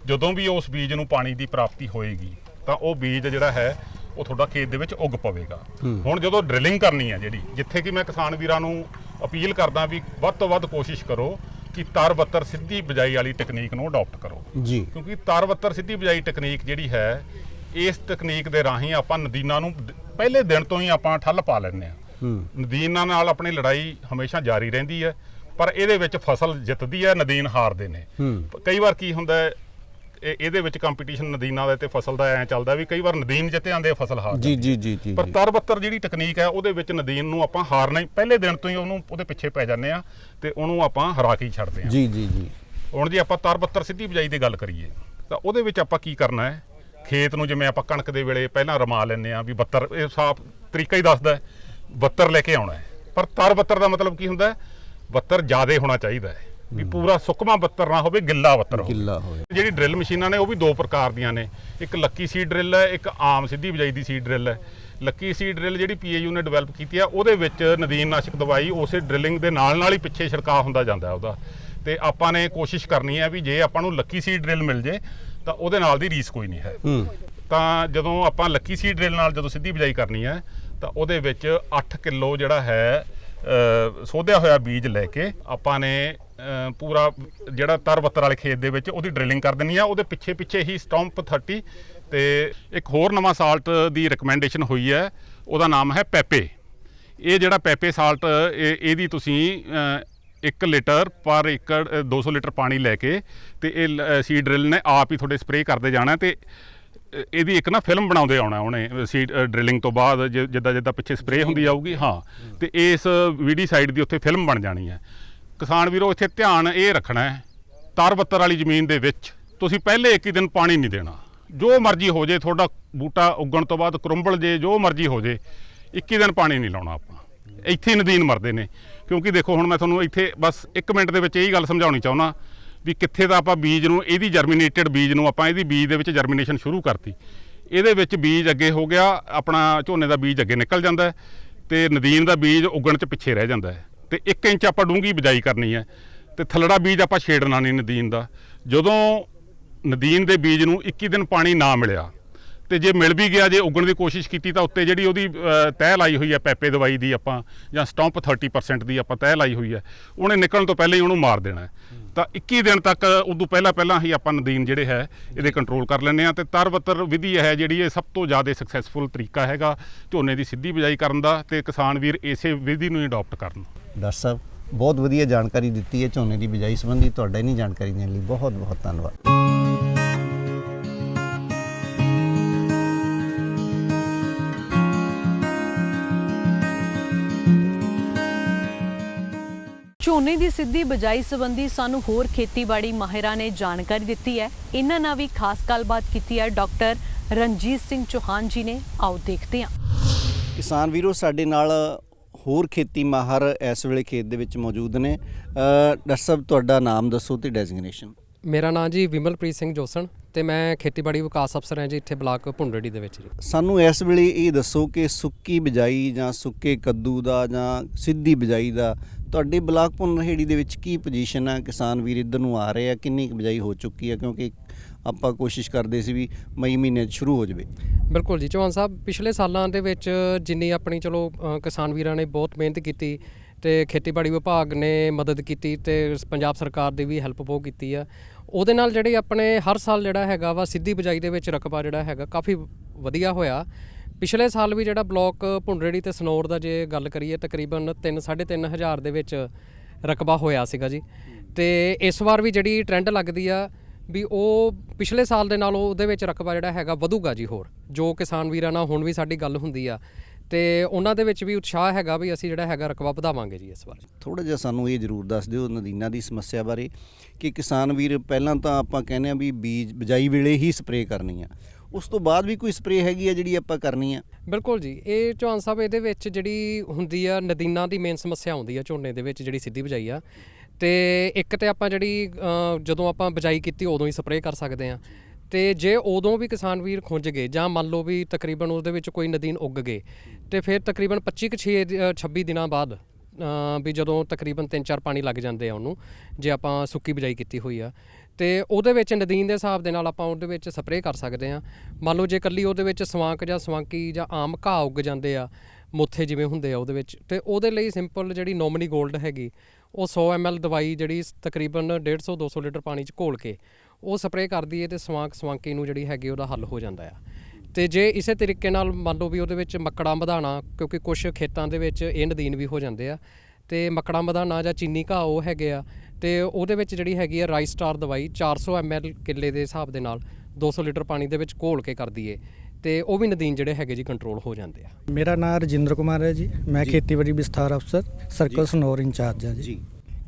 ਜਦੋਂ ਵੀ ਉਸ ਬੀਜ ਨੂੰ ਪਾਣੀ ਦੀ ਪ੍ਰਾਪਤੀ ਹੋਏਗੀ ਤਾਂ ਉਹ ਬੀਜ ਜਿਹੜਾ ਹੈ ਉਹ ਤੁਹਾਡਾ ਖੇਤ ਦੇ ਵਿੱਚ ਉੱਗ ਪਵੇਗਾ। ਹੁਣ ਜਦੋਂ ਡ੍ਰਿਲਿੰਗ ਕਰਨੀ ਹੈ ਜਿਹੜੀ ਜਿੱਥੇ ਕਿ ਮੈਂ ਕਿਸਾਨ ਵੀਰਾਂ ਨੂੰ ਅਪੀਲ ਕਰਦਾ ਵੀ ਵੱਧ ਤੋਂ ਵੱਧ ਕੋਸ਼ਿਸ਼ ਕਰੋ ਕਿ ਤਰ ਬੱਤਰ ਸਿੱਧੀ ਬਿਜਾਈ ਵਾਲੀ ਟੈਕਨੀਕ ਨੂੰ ਅਡਾਪਟ ਕਰੋ। ਜੀ। ਕਿਉਂਕਿ ਤਰ ਬੱਤਰ ਸਿੱਧੀ ਬਿਜਾਈ ਟੈਕਨੀਕ ਜਿਹੜੀ ਹੈ ਇਸ ਤਕਨੀਕ ਦੇ ਰਾਹੀਂ ਆਪਾਂ ਨਦੀਨਾਂ ਨੂੰ ਪਹਿਲੇ ਦਿਨ ਤੋਂ ਹੀ ਆਪਾਂ ਠੱਲ ਪਾ ਲੈਂਦੇ ਆ ਨਦੀਨਾਂ ਨਾਲ ਆਪਣੀ ਲੜਾਈ ਹਮੇਸ਼ਾ ਜਾਰੀ ਰਹਿੰਦੀ ਹੈ ਪਰ ਇਹਦੇ ਵਿੱਚ ਫਸਲ ਜਿੱਤਦੀ ਹੈ ਨਦੀਨ ਹਾਰਦੇ ਨੇ। ਕਈ ਵਾਰ ਕੀ ਹੁੰਦਾ ਹੈ ਇਹ- ਇਹਦੇ ਵਿੱਚ ਕੰਪੀਟੀਸ਼ਨ ਨਦੀਨਾਂ ਦਾ ਤੇ ਫਸਲ ਦਾ ਐ ਚੱਲਦਾ ਵੀ ਕਈ ਵਾਰ ਨਦੀਨ ਜਿੱਤੇ ਜਾਂਦੇ ਆ ਫਸਲ ਹਾਰ ਜੀ ਜੀ ਜੀ ਜੀ। ਪਰ ਜੀ। ਤਰਬੱਤਰ ਜਿਹੜੀ ਟੈਕਨੀਕ ਹੈ ਉਹਦੇ ਵਿੱਚ ਨਦੀਨ ਨੂੰ ਆਪਾਂ ਹਾਰਨਾ ਹੀ ਪਹਿਲੇ ਦਿਨ ਤੋਂ ਹੀ ਉਹਨੂੰ ਉਹਦੇ ਪਿੱਛੇ ਪੈ ਜਾਂਦੇ ਆ ਤੇ ਉਹਨੂੰ ਆਪਾਂ ਹਰਾ ਕੇ ਹੀ ਛੱਡਦੇ ਆ। ਜੀ ਜੀ ਜੀ। ਹੁਣ ਜੇ ਆਪਾਂ ਤਰਬੱਤਰ ਸਿੱਧੀ ਬਿਜਾਈ ਦੀ ਗੱਲ ਕਰੀਏ ਤਾਂ ਉਹਦੇ ਵਿੱਚ ਆਪਾਂ ਕੀ ਕਰਨਾ ਹੈ? ਖੇਤ ਨੂੰ ਜਿਵੇਂ ਆਪਾਂ ਕਣਕ ਦੇ ਵੇਲੇ ਪਹਿਲਾਂ ਰਮਾ ਲੈਂਦੇ ਆ ਵੀ ਬੱਤਰ ਇਹ ਸਾਫ਼ ਤਰੀਕਾ ਹੀ ਦੱਸਦਾ ਹੈ ਬੱਤਰ ਲੈ ਕੇ ਆਉਣਾ ਹੈ। ਪਰ ਤਰਬੱਤਰ ਦਾ ਮਤਲਬ ਕੀ ਹੁੰਦਾ ਹੈ? ਬੱਤਰ ਜ਼ਿਆਦੇ ਹੋਣਾ ਚਾਹੀਦਾ ਹੈ। ਵੀ ਪੂਰਾ ਸੁੱਕਮਾ ਬੱਤਰ ਨਾ ਹੋਵੇ ਗਿੱਲਾ ਬੱਤਰ ਹੋਵੇ। ਕਿੱਲਾ ਹੋਏ ਜਿਹੜੀ ਡਰਿਲ ਮਸ਼ੀਨਾਂ ਨੇ ਉਹ ਵੀ ਦੋ ਪ੍ਰਕਾਰ ਦੀਆਂ ਨੇ। ਇੱਕ ਲੱਕੀ ਸੀਡ ਡਰਿਲ ਹੈ ਇੱਕ ਆਮ ਸਿੱਧੀ ਬਿਜਾਈ ਦੀ ਸੀਡ ਡਰਿਲ ਹੈ। ਲੱਕੀ ਸੀਡ ਡਰਿਲ ਜਿਹੜੀ ਪੀਏਯੂ ਨੇ ਡਿਵੈਲਪ ਕੀਤੀ ਆ ਉਹਦੇ ਵਿੱਚ ਨਦੀਨ ਨਾਸ਼ਕ ਦਵਾਈ ਉਸੇ ਡਰਿਲਿੰਗ ਦੇ ਨਾਲ ਨਾਲ ਹੀ ਪਿੱਛੇ ਛਿੜਕਾਅ ਹੁੰਦਾ ਜਾਂਦਾ ਉਹਦਾ। ਤੇ ਆਪਾਂ ਨੇ ਕੋਸ਼ਿਸ਼ ਕਰਨੀ ਹੈ ਵੀ ਜੇ ਆਪਾਂ ਨੂੰ ਲੱਕੀ ਸੀਡ ਡਰਿਲ ਮਿਲ ਜੇ ਤਾਂ ਉਹਦੇ ਨਾਲ ਦੀ ਰੀਸ ਕੋਈ ਨਹੀਂ ਹੈ। ਤਾਂ ਜਦੋਂ ਆਪਾਂ ਲੱਕੀ ਸੀਡ ਡਰਿਲ ਨਾਲ ਜਦੋਂ ਸਿੱਧੀ ਬਿਜਾਈ ਕਰਨੀ ਹੈ ਤਾਂ ਉਹਦੇ ਵਿੱਚ 8 ਕਿਲੋ ਜਿਹੜਾ ਹੈ ਸੋਧਿਆ ਹੋਇਆ ਬੀਜ ਲੈ ਕੇ ਆਪਾਂ ਨੇ ਪੂਰਾ ਜਿਹੜਾ ਤਰ ਬੱਤਰ ਵਾਲੇ ਖੇਤ ਦੇ ਵਿੱਚ ਉਹਦੀ ਡਰਿਲਿੰਗ ਕਰ ਦੇਣੀ ਆ। ਉਹਦੇ ਪਿੱਛੇ ਪਿੱਛੇ ਹੀ ਸਟੰਪ 30 ਤੇ ਇੱਕ ਹੋਰ ਨਵਾਂ ਸਾਲਟ ਦੀ ਰეკਮੈਂਡੇਸ਼ਨ ਹੋਈ ਹੈ। ਉਹਦਾ ਨਾਮ ਹੈ ਪੈਪੇ ਇਹ ਜਿਹੜਾ ਪੈਪੇ ਸਾਲਟ ਇਹ ਇਹਦੀ ਤੁਸੀਂ 1 ਲੀਟਰ ਪਰ ਏਕੜ ਅ, 200 ਲੀਟਰ ਪਾਣੀ ਲੈ ਕੇ ਤੇ ਇਹ ਸੀਡ ਡਰਿਲ ਨੇ ਆਪ ਹੀ ਤੁਹਾਡੇ ਸਪਰੇਅ ਕਰਦੇ ਜਾਣਾ ਤੇ ਇਹਦੀ ਇੱਕ ਨਾ ਫਿਲਮ ਬਣਾਉਂਦੇ ਆਉਣਾ ਉਹਨੇ ਸੀਡ ਡਰਿਲਿੰਗ ਤੋਂ ਬਾਅਦ ਜਿੱਦਾਂ ਜਿੱਦਾਂ ਪਿੱਛੇ ਸਪਰੇਅ ਹੁੰਦੀ ਜਾਊਗੀ ਹਾਂ। ਤੇ ਇਸ ਵੀਡੀ ਸਾਈਡ ਦੀ ਉੱਥੇ ਫਿਲਮ ਬਣ ਜਾਣੀ ਹੈ। ਕਿਸਾਨ ਵੀਰੋ, ਇੱਥੇ ਧਿਆਨ ਇਹ ਰੱਖਣਾ ਹੈ ਤਰ ਬੱਤਰ ਵਾਲੀ ਜ਼ਮੀਨ ਦੇ ਵਿੱਚ ਤੁਸੀਂ ਪਹਿਲੇ ਇੱਕ ਹੀ ਦਿਨ ਪਾਣੀ ਨਹੀਂ ਦੇਣਾ। ਜੋ ਮਰਜ਼ੀ ਹੋ ਜੇ, ਤੁਹਾਡਾ ਬੂਟਾ ਉੱਗਣ ਤੋਂ ਬਾਅਦ ਕਰੁੰਬਲ ਜੇ, ਜੋ ਮਰਜ਼ੀ ਹੋ ਜੇ 21 ਦਿਨ ਪਾਣੀ ਨਹੀਂ ਲਾਉਣਾ ਆਪਾਂ। ਇੱਥੇ ਨਦੀਨ ਮਰਦੇ ਨੇ। ਕਿਉਂਕਿ ਦੇਖੋ, ਹੁਣ ਮੈਂ ਤੁਹਾਨੂੰ ਇੱਥੇ ਬਸ 1 ਮਿੰਟ ਦੇ ਵਿੱਚ ਇਹੀ ਗੱਲ ਸਮਝਾਉਣੀ ਚਾਹੁੰਦਾ ਵੀ ਕਿੱਥੇ ਦਾ ਆਪਾਂ ਬੀਜ ਨੂੰ, ਇਹਦੀ ਜਰਮੀਨੇਟਡ ਬੀਜ ਨੂੰ ਆਪਾਂ ਇਹਦੀ ਬੀਜ ਦੇ ਵਿੱਚ ਜਰਮੀਨੇਸ਼ਨ ਸ਼ੁਰੂ ਕਰਤੀ। ਇਹਦੇ ਵਿੱਚ ਬੀਜ ਅੱਗੇ ਹੋ ਗਿਆ, ਆਪਣਾ ਝੋਨੇ ਦਾ ਬੀਜ ਅੱਗੇ ਨਿਕਲ ਜਾਂਦਾ ਹੈ ਤੇ ਨਦੀਨ ਦਾ ਬੀਜ ਉੱਗਣ ਚ ਪਿੱਛੇ ਰਹਿ ਜਾਂਦਾ ਹੈ। ਤੇ 1 ਇੰਚ ਆਪਾਂ ਡੂੰਗੀ ਬਿਜਾਈ ਕਰਨੀ ਹੈ ਤੇ ਥੱਲੜਾ ਬੀਜ ਆਪਾਂ ਛੇੜਨਾ ਨਹੀਂ ਨਦੀਨ ਦਾ। ਜਦੋਂ ਨਦੀਨ ਦੇ ਬੀਜ ਨੂੰ 21 ਦਿਨ ਪਾਣੀ ਨਾ ਮਿਲਿਆ ਤੇ ਜੇ ਮਿਲ ਵੀ ਗਿਆ ਜੇ ਉੱਗਣ ਦੀ ਕੋਸ਼ਿਸ਼ ਕੀਤੀ ਤਾਂ ਉੱਤੇ ਜਿਹੜੀ ਉਹਦੀ ਅ, ਤਹਿ ਲਾਈ ਹੋਈ ਹੈ ਪੈਪੇ ਦਵਾਈ ਦੀ ਆਪਾਂ ਜਾਂ ਸਟੰਪ 30% ਦੀ ਆਪਾਂ ਤਹਿ ਲਾਈ ਹੋਈ ਹੈ ਉਹਨੇ ਨਿਕਲਣ ਤੋਂ ਪਹਿਲਾਂ ਹੀ ਉਹਨੂੰ ਮਾਰ ਦੇਣਾ ਤਾਂ 21 ਦਿਨ ਤੱਕ ਉਦੋਂ ਪਹਿਲਾਂ ਪਹਿਲਾਂ ਹੀ ਆਪਾਂ ਨਦੀਨ ਜਿਹੜੇ ਹੈ ਇਹਦੇ ਕੰਟਰੋਲ ਕਰ ਲੈਂਦੇ ਆ ਤੇ ਤਰਵਤਰ ਵਿਧੀ ਹੈ ਜਿਹੜੀ ਇਹ ਸਭ ਤੋਂ ਜ਼ਿਆਦਾ ਸਕਸੈਸਫੁਲ ਤਰੀਕਾ ਹੈਗਾ ਝੋਨੇ ਦੀ ਸਿੱਧੀ ਬਿਜਾਈ ਕਰਨ ਦਾ ਤੇ ਕਿਸਾਨ ਵੀਰ ਇਸੇ ਵਿਧੀ ਨੂੰ ਹੀ ਅਡਾਪਟ ਕਰਨ। ਡਾਕਟਰ ਸਾਹਿਬ ਬਹੁਤ ਵਧੀਆ ਜਾਣਕਾਰੀ ਦਿੱਤੀ ਹੈ ਝੋਨੇ ਦੀ ਬਿਜਾਈ ਸੰਬੰਧੀ ਤੁਹਾਡਾ ਇਨੀ ਜਾਣਕਾਰੀ ਦੇਣ ਲਈ ਬਹੁਤ ਬਹੁਤ ਧੰਨਵਾਦ। ਝੋਨੇ ਦੀ ਸਿੱਧੀ ਬਜਾਈ ਸੰਬੰਧੀ ਸਾਨੂੰ ਹੋਰ ਖੇਤੀਬਾੜੀ ਮਾਹਿਰਾਂ ਨੇ ਜਾਣਕਾਰੀ ਦਿੱਤੀ ਹੈ। ਇਹਨਾਂ ਨਾਲ ਵੀ ਖਾਸ ਗੱਲਬਾਤ ਕੀਤੀ ਹੈ ਡਾਕਟਰ ਰਣਜੀਤ ਸਿੰਘ ਚੌਹਾਨ ਜੀ ਨੇ। ਆਓ ਦੇਖਦੇ ਹਾਂ। ਕਿਸਾਨ ਵੀਰੋ ਸਾਡੇ ਨਾਲ ਹੋਰ ਖੇਤੀ ਮਾਹਰ ਇਸ ਵੇਲੇ ਖੇਤ ਦੇ ਵਿੱਚ ਮੌਜੂਦ ਨੇ। ਡਾਕਟਰ ਸਾਹਿਬ ਤੁਹਾਡਾ ਨਾਮ ਦੱਸੋ ਤੇ ਡੈਜ਼ਿਗਨੇਸ਼ਨ ਮੇਰਾ ਨਾਮ ਜੀ ਵਿਮਲਪ੍ਰੀਤ ਸਿੰਘ ਜੋਸਣ ਤੇ ਮੈਂ ਖੇਤੀਬਾੜੀ ਵਿਕਾਸ ਅਫਸਰ ਹਾਂ ਜੀ ਇੱਥੇ ਬਲਾਕ ਭੁੰਡੜੀ ਦੇ ਵਿੱਚ ਜੀ। ਸਾਨੂੰ ਇਸ ਵੇਲੇ ਇਹ ਦੱਸੋ ਕਿ ਸੁੱਕੀ ਬਿਜਾਈ ਜਾਂ ਸੁੱਕੇ ਕੱਦੂ ਦਾ ਜਾਂ ਸਿੱਧੀ ਬਿਜਾਈ ਦਾ ਤੁਹਾਡੇ ਬਲਾਕ ਭੁੰਨਹੇੜੀ ਦੇ ਵਿੱਚ ਕੀ ਪੋਜੀਸ਼ਨ ਹੈ ਕਿਸਾਨ ਵੀਰ ਇੱਧਰ ਨੂੰ ਆ ਰਹੇ ਆ ਕਿੰਨੀ ਕੁ ਬਿਜਾਈ ਹੋ ਚੁੱਕੀ ਹੈ ਕਿਉਂਕਿ ਆਪਾਂ ਕੋਸ਼ਿਸ਼ ਕਰਦੇ ਸੀ ਵੀ ਮਈ ਮਹੀਨੇ 'ਚ ਸ਼ੁਰੂ ਹੋ ਜਾਵੇ। ਬਿਲਕੁਲ ਜੀ, ਚੌਹਾਨ ਸਾਹਿਬ, ਪਿਛਲੇ ਸਾਲਾਂ ਦੇ ਵਿੱਚ ਜਿੰਨੀ ਆਪਣੀ ਚਲੋ ਕਿਸਾਨ ਵੀਰਾਂ ਨੇ ਬਹੁਤ ਮਿਹਨਤ ਕੀਤੀ ਤੇ ਖੇਤੀਬਾੜੀ ਵਿਭਾਗ ਨੇ ਮਦਦ ਕੀਤੀ ਤੇ ਪੰਜਾਬ ਸਰਕਾਰ ਦੀ ਵੀ ਹੈਲਪ ਬਹੁਤ ਕੀਤੀ ਆ। ਉਹਦੇ ਨਾਲ ਜਿਹੜੇ ਆਪਣੇ ਹਰ ਸਾਲ ਜਿਹੜਾ ਹੈਗਾ ਵਾ, ਸਿੱਧੀ ਬਿਜਾਈ ਦੇ ਵਿੱਚ ਰਕਬਾ ਜਿਹੜਾ ਹੈਗਾ ਕਾਫੀ ਵਧੀਆ ਹੋਇਆ। ਪਿਛਲੇ ਸਾਲ ਵੀ ਜਿਹੜਾ ਬਲਾਕ ਭੁੰਡਰੇੜੀ ਤੇ ਸਨੌਰ ਦਾ ਜੇ ਗੱਲ ਕਰੀਏ, ਤਕਰੀਬਨ 3 3.5 ਹਜ਼ਾਰ ਦੇ ਵਿੱਚ ਰਕਬਾ ਹੋਇਆ ਸੀਗਾ ਜੀ। ਤੇ ਇਸ ਵਾਰ ਵੀ ਜਿਹੜੀ ਟ੍ਰੈਂਡ ਲੱਗਦੀ ਆ ਵੀ ਉਹ ਪਿਛਲੇ ਸਾਲ ਦੇ ਨਾਲੋਂ ਉਹਦੇ ਵਿੱਚ ਰਕਬਾ ਜਿਹੜਾ ਹੈਗਾ ਵਧੂਗਾ ਜੀ ਹੋਰ, ਜੋ ਕਿਸਾਨ ਵੀਰਾਂ ਨਾਲ ਹੁਣ ਵੀ ਸਾਡੀ ਗੱਲ ਹੁੰਦੀ ਆ। ਤੇ ਉਹਨਾਂ ਦੇ ਵਿੱਚ ਵੀ ਉਤਸ਼ਾਹ ਹੈਗਾ ਵੀ ਅਸੀਂ ਜਿਹੜਾ ਹੈਗਾ ਰਕਬਾ ਵਧਾਵਾਂਗੇ ਜੀ ਇਸ ਵਾਰ। ਥੋੜਾ ਜਿਹਾ ਸਾਨੂੰ ਇਹ ਜ਼ਰੂਰ ਦੱਸ ਦਿਓ ਨਦੀਨਾਂ ਦੀ ਸਮੱਸਿਆ ਬਾਰੇ ਕਿ ਕਿਸਾਨ ਵੀਰ ਪਹਿਲਾਂ ਤਾਂ ਆਪਾਂ ਕਹਿੰਦੇ ਆ ਵੀ ਬੀਜ ਬਿਜਾਈ ਵੇਲੇ ਹੀ ਸਪਰੇਅ ਕਰਨੀ ਆ। ਉਸ ਤੋਂ ਬਾਅਦ ਵੀ ਕੋਈ ਸਪਰੇਅ ਹੈਗੀ ਆ ਜਿਹੜੀ ਆਪਾਂ ਕਰਨੀ ਆ? ਬਿਲਕੁਲ ਜੀ, ਇਹ ਚੌਹਾਨ ਸਾਹਿਬ ਇਹਦੇ ਵਿੱਚ ਜਿਹੜੀ ਹੁੰਦੀ ਆ, ਨਦੀਨਾਂ ਦੀ ਮੇਨ ਸਮੱਸਿਆ ਆਉਂਦੀ ਆ ਝੋਨੇ ਦੇ ਵਿੱਚ ਜਿਹੜੀ ਸਿੱਧੀ ਬਿਜਾਈ ਆ। ਤੇ ਇੱਕ ਤੇ ਆਪਾਂ ਜਿਹੜੀ ਜਦੋਂ ਆਪਾਂ ਬਿਜਾਈ ਕੀਤੀ ਉਦੋਂ ਹੀ ਸਪਰੇਅ ਕਰ ਸਕਦੇ ਆ। ਤੇ ਜੇ ਉਦੋਂ ਵੀ ਕਿਸਾਨ ਵੀਰ ਖੁੰਝ ਗਏ ਜਾਂ ਮੰਨ ਲਓ ਵੀ ਤਕਰੀਬਨ ਉਹਦੇ ਵਿੱਚ ਕੋਈ ਨਦੀਨ ਉੱਗ ਗਏ, ਤੇ ਫਿਰ ਤਕਰੀਬਨ 25 ਕੁ 6 26 ਦਿਨਾਂ ਬਾਅਦ ਵੀ ਜਦੋਂ ਤਕਰੀਬਨ 3-4 ਪਾਣੀ ਲੱਗ ਜਾਂਦੇ ਆ ਉਹਨੂੰ, ਜੇ ਆਪਾਂ ਸੁੱਕੀ ਬਿਜਾਈ ਕੀਤੀ ਹੋਈ ਆ। ਤੇ ਉਹਦੇ ਵਿੱਚ ਨਦੀਨ ਦੇ ਹਿਸਾਬ ਦੇ ਨਾਲ ਆਪਾਂ ਉਹਦੇ ਵਿੱਚ ਸਪਰੇਅ ਕਰ ਸਕਦੇ ਆ ਮੰਨ ਲਓ ਜੇ ਕੱਲੀ ਉਹਦੇ ਵਿੱਚ ਸਵਾਂਕ ਜਾਂ ਸਵਾਂਕੀ ਜਾਂ ਆਮ ਘਾਹ ਉੱਗ ਜਾਂਦੇ ਆ, ਮੁੱਥੇ ਜਿਵੇਂ ਹੁੰਦੇ ਆ ਉਹਦੇ ਵਿੱਚ, ਤੇ ਉਹਦੇ ਲਈ ਸਿੰਪਲ ਜਿਹੜੀ ਨੋਮਨੀ 골ਡ ਹੈਗੀ, ਉਹ 100 ml ਦਵਾਈ ਜਿਹੜੀ ਸ- ਤਕਰੀਬਨ 150 200 ਲੀਟਰ ਪਾਣੀ ਚ ਘੋਲ ਕੇ ਉਹ ਸਪਰੇਅ ਕਰਦੀ ਹੈ ਤੇ ਸਵਾਂਕ ਸਵਾਂਕੀ ਨੂੰ ਜਿਹੜੀ ਹੈਗੀ ਉਹਦਾ ਹੱਲ ਹੋ ਜਾਂਦਾ ਆ। ਤੇ ਜੇ ਇਸੇ ਤਰੀਕੇ ਨਾਲ ਮੰਨ ਲਓ ਵੀ ਉਹਦੇ ਵਿੱਚ ਮੱਕੜਾਂ ਵਧਾਣਾ ਕਿਉਂਕਿ ਕੁਝ ਖੇਤਾਂ ਦੇ ਵਿੱਚ ਇਹ ਨਦੀਨ ਵੀ ਹੋ ਜਾਂਦੇ ਆ, ਤੇ ਮੱਕੜਾਂ ਵਧਾਣਾ ਜਾਂ ਚੀਨੀ ਘਾਹ ਉਹ ਹੈਗੇ ਆ ਤੇ ਉਹਦੇ ਵਿੱਚ ਜਿਹੜੀ ਹੈਗੀ ਆ ਰਾਈਸ ਸਟਾਰ ਦਵਾਈ 400 ml ਕਿੱਲੇ ਦੇ ਹਿਸਾਬ ਦੇ ਨਾਲ 200 ਲੀਟਰ ਪਾਣੀ ਦੇ ਵਿੱਚ ਘੋਲ ਕੇ ਕਰ ਦਈਏ ਤੇ ਉਹ ਵੀ ਨਦੀਨ ਜਿਹੜੇ ਹੈਗੇ ਜੀ ਕੰਟਰੋਲ ਹੋ ਜਾਂਦੇ ਆ। ਮੇਰਾ ਨਾਮ ਰਜਿੰਦਰ ਕੁਮਾਰ ਹੈ ਜੀ। ਮੈਂ ਖੇਤੀਬਾੜੀ ਵਿਸਥਾਰ ਅਫਸਰ ਸਰਕਲ ਸਨੌਰ ਇੰਚਾਰਜ ਹਾਂ ਜੀ। ਜੀ।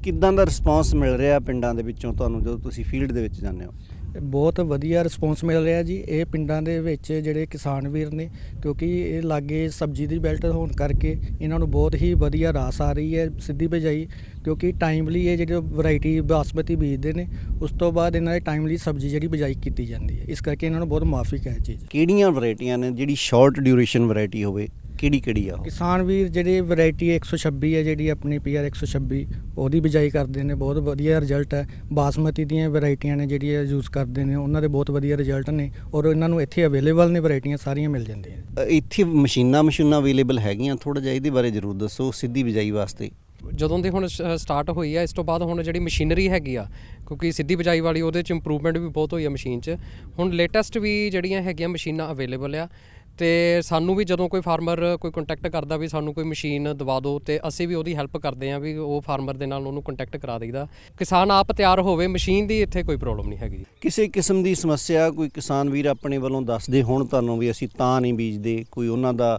ਕਿੱਦਾਂ ਦਾ ਰਿਸਪਾਂਸ ਮਿਲ ਰਿਹਾ ਪਿੰਡਾਂ ਦੇ ਵਿੱਚੋਂ ਤੁਹਾਨੂੰ ਜਦੋਂ ਤੁਸੀਂ ਫੀਲਡ ਦੇ ਵਿੱਚ ਜਾਂਦੇ ਹੋ? ਬਹੁਤ ਵਧੀਆ ਰਿਸਪੌਂਸ ਮਿਲ ਰਿਹਾ ਜੀ। ਇਹ ਪਿੰਡਾਂ ਦੇ ਵਿੱਚ ਜਿਹੜੇ ਕਿਸਾਨ ਵੀਰ ਨੇ, ਕਿਉਂਕਿ ਇਹ ਲਾਗੇ ਸਬਜ਼ੀ ਦੀ ਬੈਲਟ ਹੋਣ ਕਰਕੇ ਇਹਨਾਂ ਨੂੰ ਬਹੁਤ ਹੀ ਵਧੀਆ ਰਾਸ ਆ ਰਹੀ ਹੈ, ਸਿੱਧੀ ਬਿਜਾਈ, ਕਿਉਂਕਿ ਟਾਈਮਲੀ ਇਹ ਜਿਹੜੀ ਵੈਰਾਈਟੀ ਬਾਸਮਤੀ ਬੀਜਦੇ ਨੇ, ਉਸ ਤੋਂ ਬਾਅਦ ਇਹਨਾਂ ਦੇ ਟਾਈਮਲੀ ਸਬਜ਼ੀ ਜਿਹੜੀ ਬਿਜਾਈ ਕੀਤੀ ਜਾਂਦੀ ਹੈ। ਇਸ ਕਰਕੇ ਇਹਨਾਂ ਨੂੰ ਬਹੁਤ ਮਾਫਿਕ ਹੈ ਇਹ ਚੀਜ਼। ਕਿਹੜੀਆਂ ਵੈਰਾਈਟੀਆਂ ਨੇ, ਜਿਹੜੀ ਸ਼ਾਰਟ ਡਿਊਰੇਸ਼ਨ ਵੈਰਾਈਟੀ ਹੋਵੇ? ਕਿਹੜੀ ਕਿਹੜੀ ਆ ਉਹ? ਕਿਸਾਨ ਵੀਰ ਜਿਹੜੇ ਵੈਰਾਈਟੀ 126 ਹੈ ਜਿਹੜੀ ਆਪਣੀ ਪੀਆਰ 126 ਉਹਦੀ ਬਿਜਾਈ ਕਰਦੇ ਨੇ ਬਹੁਤ ਵਧੀਆ ਰਿਜ਼ਲਟ ਹੈ ਬਾਸਮਤੀ ਦੀਆਂ ਵੈਰਾਈਟੀਆਂ ਨੇ ਜਿਹੜੀਆਂ ਯੂਜ਼ ਕਰਦੇ ਨੇ ਉਹਨਾਂ ਦੇ ਬਹੁਤ ਵਧੀਆ ਰਿਜ਼ਲਟ ਨੇ ਔਰ ਇਹਨਾਂ ਨੂੰ ਇੱਥੇ ਅਵੇਲੇਬਲ ਨੇ ਵੈਰਾਈਟੀਆਂ ਸਾਰੀਆਂ ਮਿਲ ਜਾਂਦੀਆਂ ਅ, ਇੱਥੇ ਮਸ਼ੀਨਾਂ ਮਸ਼ੀਨਾਂ ਅਵੇਲੇਬਲ ਹੈਗੀਆਂ? ਥੋੜਾ ਜਿਹਾ ਇਹਦੇ ਬਾਰੇ ਜ਼ਰੂਰ ਦੱਸੋ ਸਿੱਧੀ ਬਿਜਾਈ ਵਾਸਤੇ। ਜਦੋਂ ਦੀ ਹੁਣ ਸਟਾਰਟ ਹੋਈ ਆ ਇਸ ਤੋਂ ਬਾਅਦ ਹੁਣ ਜਿਹੜੀ ਮਸ਼ੀਨਰੀ ਹੈਗੀ ਆ ਕਿਉਂਕਿ ਸਿੱਧੀ ਬਿਜਾਈ ਵਾਲੀ ਉਹਦੇ ਚ ਇੰਪਰੂਵਮੈਂਟ ਵੀ ਬਹੁਤ ਹੋਈ ਆ ਮਸ਼ੀਨ 'ਚ। ਹੁਣ ਲੇਟੈਸਟ ਵੀ ਜਿਹੜੀਆਂ ਹੈਗੀਆਂ ਮਸ਼ੀਨਾਂ ਅਵੇਲੇਬਲ ਆ ਤੇ ਸਾਨੂੰ ਵੀ ਜਦੋਂ ਕੋਈ ਫਾਰਮਰ ਕੋਈ ਕੰਟੈਕਟ ਕਰਦਾ ਵੀ ਸਾਨੂੰ ਕੋਈ ਮਸ਼ੀਨ ਦਵਾ ਦਿਓ ਤੇ ਅਸੀਂ ਵੀ ਉਹਦੀ ਹੈਲਪ ਕਰਦੇ ਆ ਵੀ ਉਹ ਫਾਰਮਰ ਦੇ ਨਾਲ ਉਹਨੂੰ ਕੰਟੈਕਟ ਕਰਾ ਦਈਦਾ। ਕਿਸਾਨ ਆਪ ਤਿਆਰ ਹੋਵੇ ਮਸ਼ੀਨ ਦੀ ਇੱਥੇ ਕੋਈ ਪ੍ਰੋਬਲਮ ਨਹੀਂ ਹੈਗੀ। ਕਿਸੇ ਕਿਸਮ ਦੀ ਸਮੱਸਿਆ ਕੋਈ ਕਿਸਾਨ ਵੀਰ ਆਪਣੇ ਵੱਲੋਂ ਦੱਸਦੇ ਹੁਣ ਤੁਹਾਨੂੰ ਵੀ ਅਸੀਂ ਤਾਂ ਨਹੀਂ ਬੀਜਦੇ ਕੋਈ ਉਹਨਾਂ ਦਾ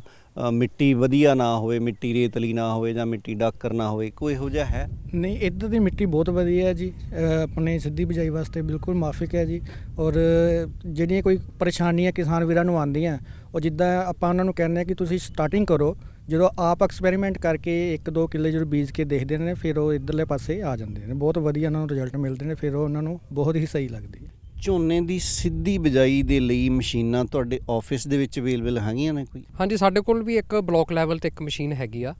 ਮਿੱਟੀ ਵਧੀਆ ਨਾ ਹੋਵੇ ਮਿੱਟੀ ਰੇਤਲੀ ਨਾ ਹੋਵੇ ਜਾਂ ਮਿੱਟੀ ਡਾਕਰ ਨਾ ਹੋਵੇ ਕੋਈ ਇਹੋ ਜਿਹਾ ਹੈ? ਨਹੀਂ ਇੱਧਰ ਦੀ ਮਿੱਟੀ ਬਹੁਤ ਵਧੀਆ ਹੈ ਜੀ। ਆਪਣੇ ਸਿੱਧੀ ਬਿਜਾਈ ਵਾਸਤੇ ਬਿਲਕੁਲ ਮਾਫਿਕ ਹੈ ਜੀ। ਔਰ ਜਿਹੜੀਆਂ ਕੋਈ ਪਰੇਸ਼ਾਨੀਆਂ ਕਿਸਾਨ ਵੀਰਾਂ ਨੂੰ ਆਉਂਦੀਆਂ ਉਹ ਜਿੱਦਾਂ ਆਪਾਂ ਉਹਨਾਂ ਨੂੰ ਕਹਿੰਦੇ ਆ ਕਿ ਤੁਸੀਂ ਸਟਾਰਟਿੰਗ ਕਰੋ ਜਦੋਂ ਆਪ ਐਕਸਪੈਰੀਮੈਂਟ ਕਰਕੇ ਇੱਕ ਦੋ ਕਿੱਲੇ ਜਦੋਂ ਬੀਜ ਕੇ ਦੇਖਦੇ ਨੇ ਫਿਰ ਉਹ ਇੱਧਰਲੇ ਪਾਸੇ ਆ ਜਾਂਦੇ ਨੇ। ਬਹੁਤ ਵਧੀਆ ਉਹਨਾਂ ਨੂੰ ਰਿਜ਼ਲਟ ਮਿਲਦੇ ਨੇ ਫਿਰ ਉਹ ਉਹਨਾਂ ਨੂੰ ਬਹੁਤ ਹੀ ਸਹੀ ਲੱਗਦੀ ਹੈ ਝੋਨੇ ਦੀ ਸਿੱਧੀ ਬਿਜਾਈ ਦੇ ਲਈ ਮਸ਼ੀਨਾਂ ਤੁਹਾਡੇ ਆਫਿਸ ਦੇ ਵਿੱਚ ਅਵੇਲੇਬਲ ਹੈਗੀਆਂ ਨੇ ਕੋਈ? ਹਾਂਜੀ ਸਾਡੇ ਕੋਲ ਵੀ ਇੱਕ ਬਲਾਕ ਲੈਵਲ ਤੇ ਇੱਕ ਮਸ਼ੀਨ ਹੈਗੀ ਆ।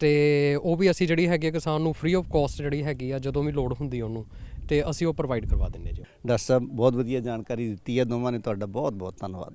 ਤੇ ਉਹ ਵੀ ਅਸੀਂ ਜਿਹੜੀ ਹੈਗੀ ਆ ਕਿਸਾਨ ਨੂੰ ਫ੍ਰੀ ਆਫ ਕਾਸਟ ਜਿਹੜੀ ਹੈਗੀ ਆ ਜਦੋਂ ਵੀ ਲੋੜ ਹੁੰਦੀ ਉਹਨੂੰ ਤੇ ਅਸੀਂ ਉਹ ਪ੍ਰੋਵਾਈਡ ਕਰਵਾ ਦਿੰਨੇ ਜੀ। ਡਾਕਟਰ ਸਾਹਿਬ ਬਹੁਤ ਵਧੀਆ ਜਾਣਕਾਰੀ ਦਿੱਤੀ ਹੈ ਦੋਵਾਂ ਨੇ ਤੁਹਾਡਾ ਬਹੁਤ ਬਹੁਤ ਧੰਨਵਾਦ।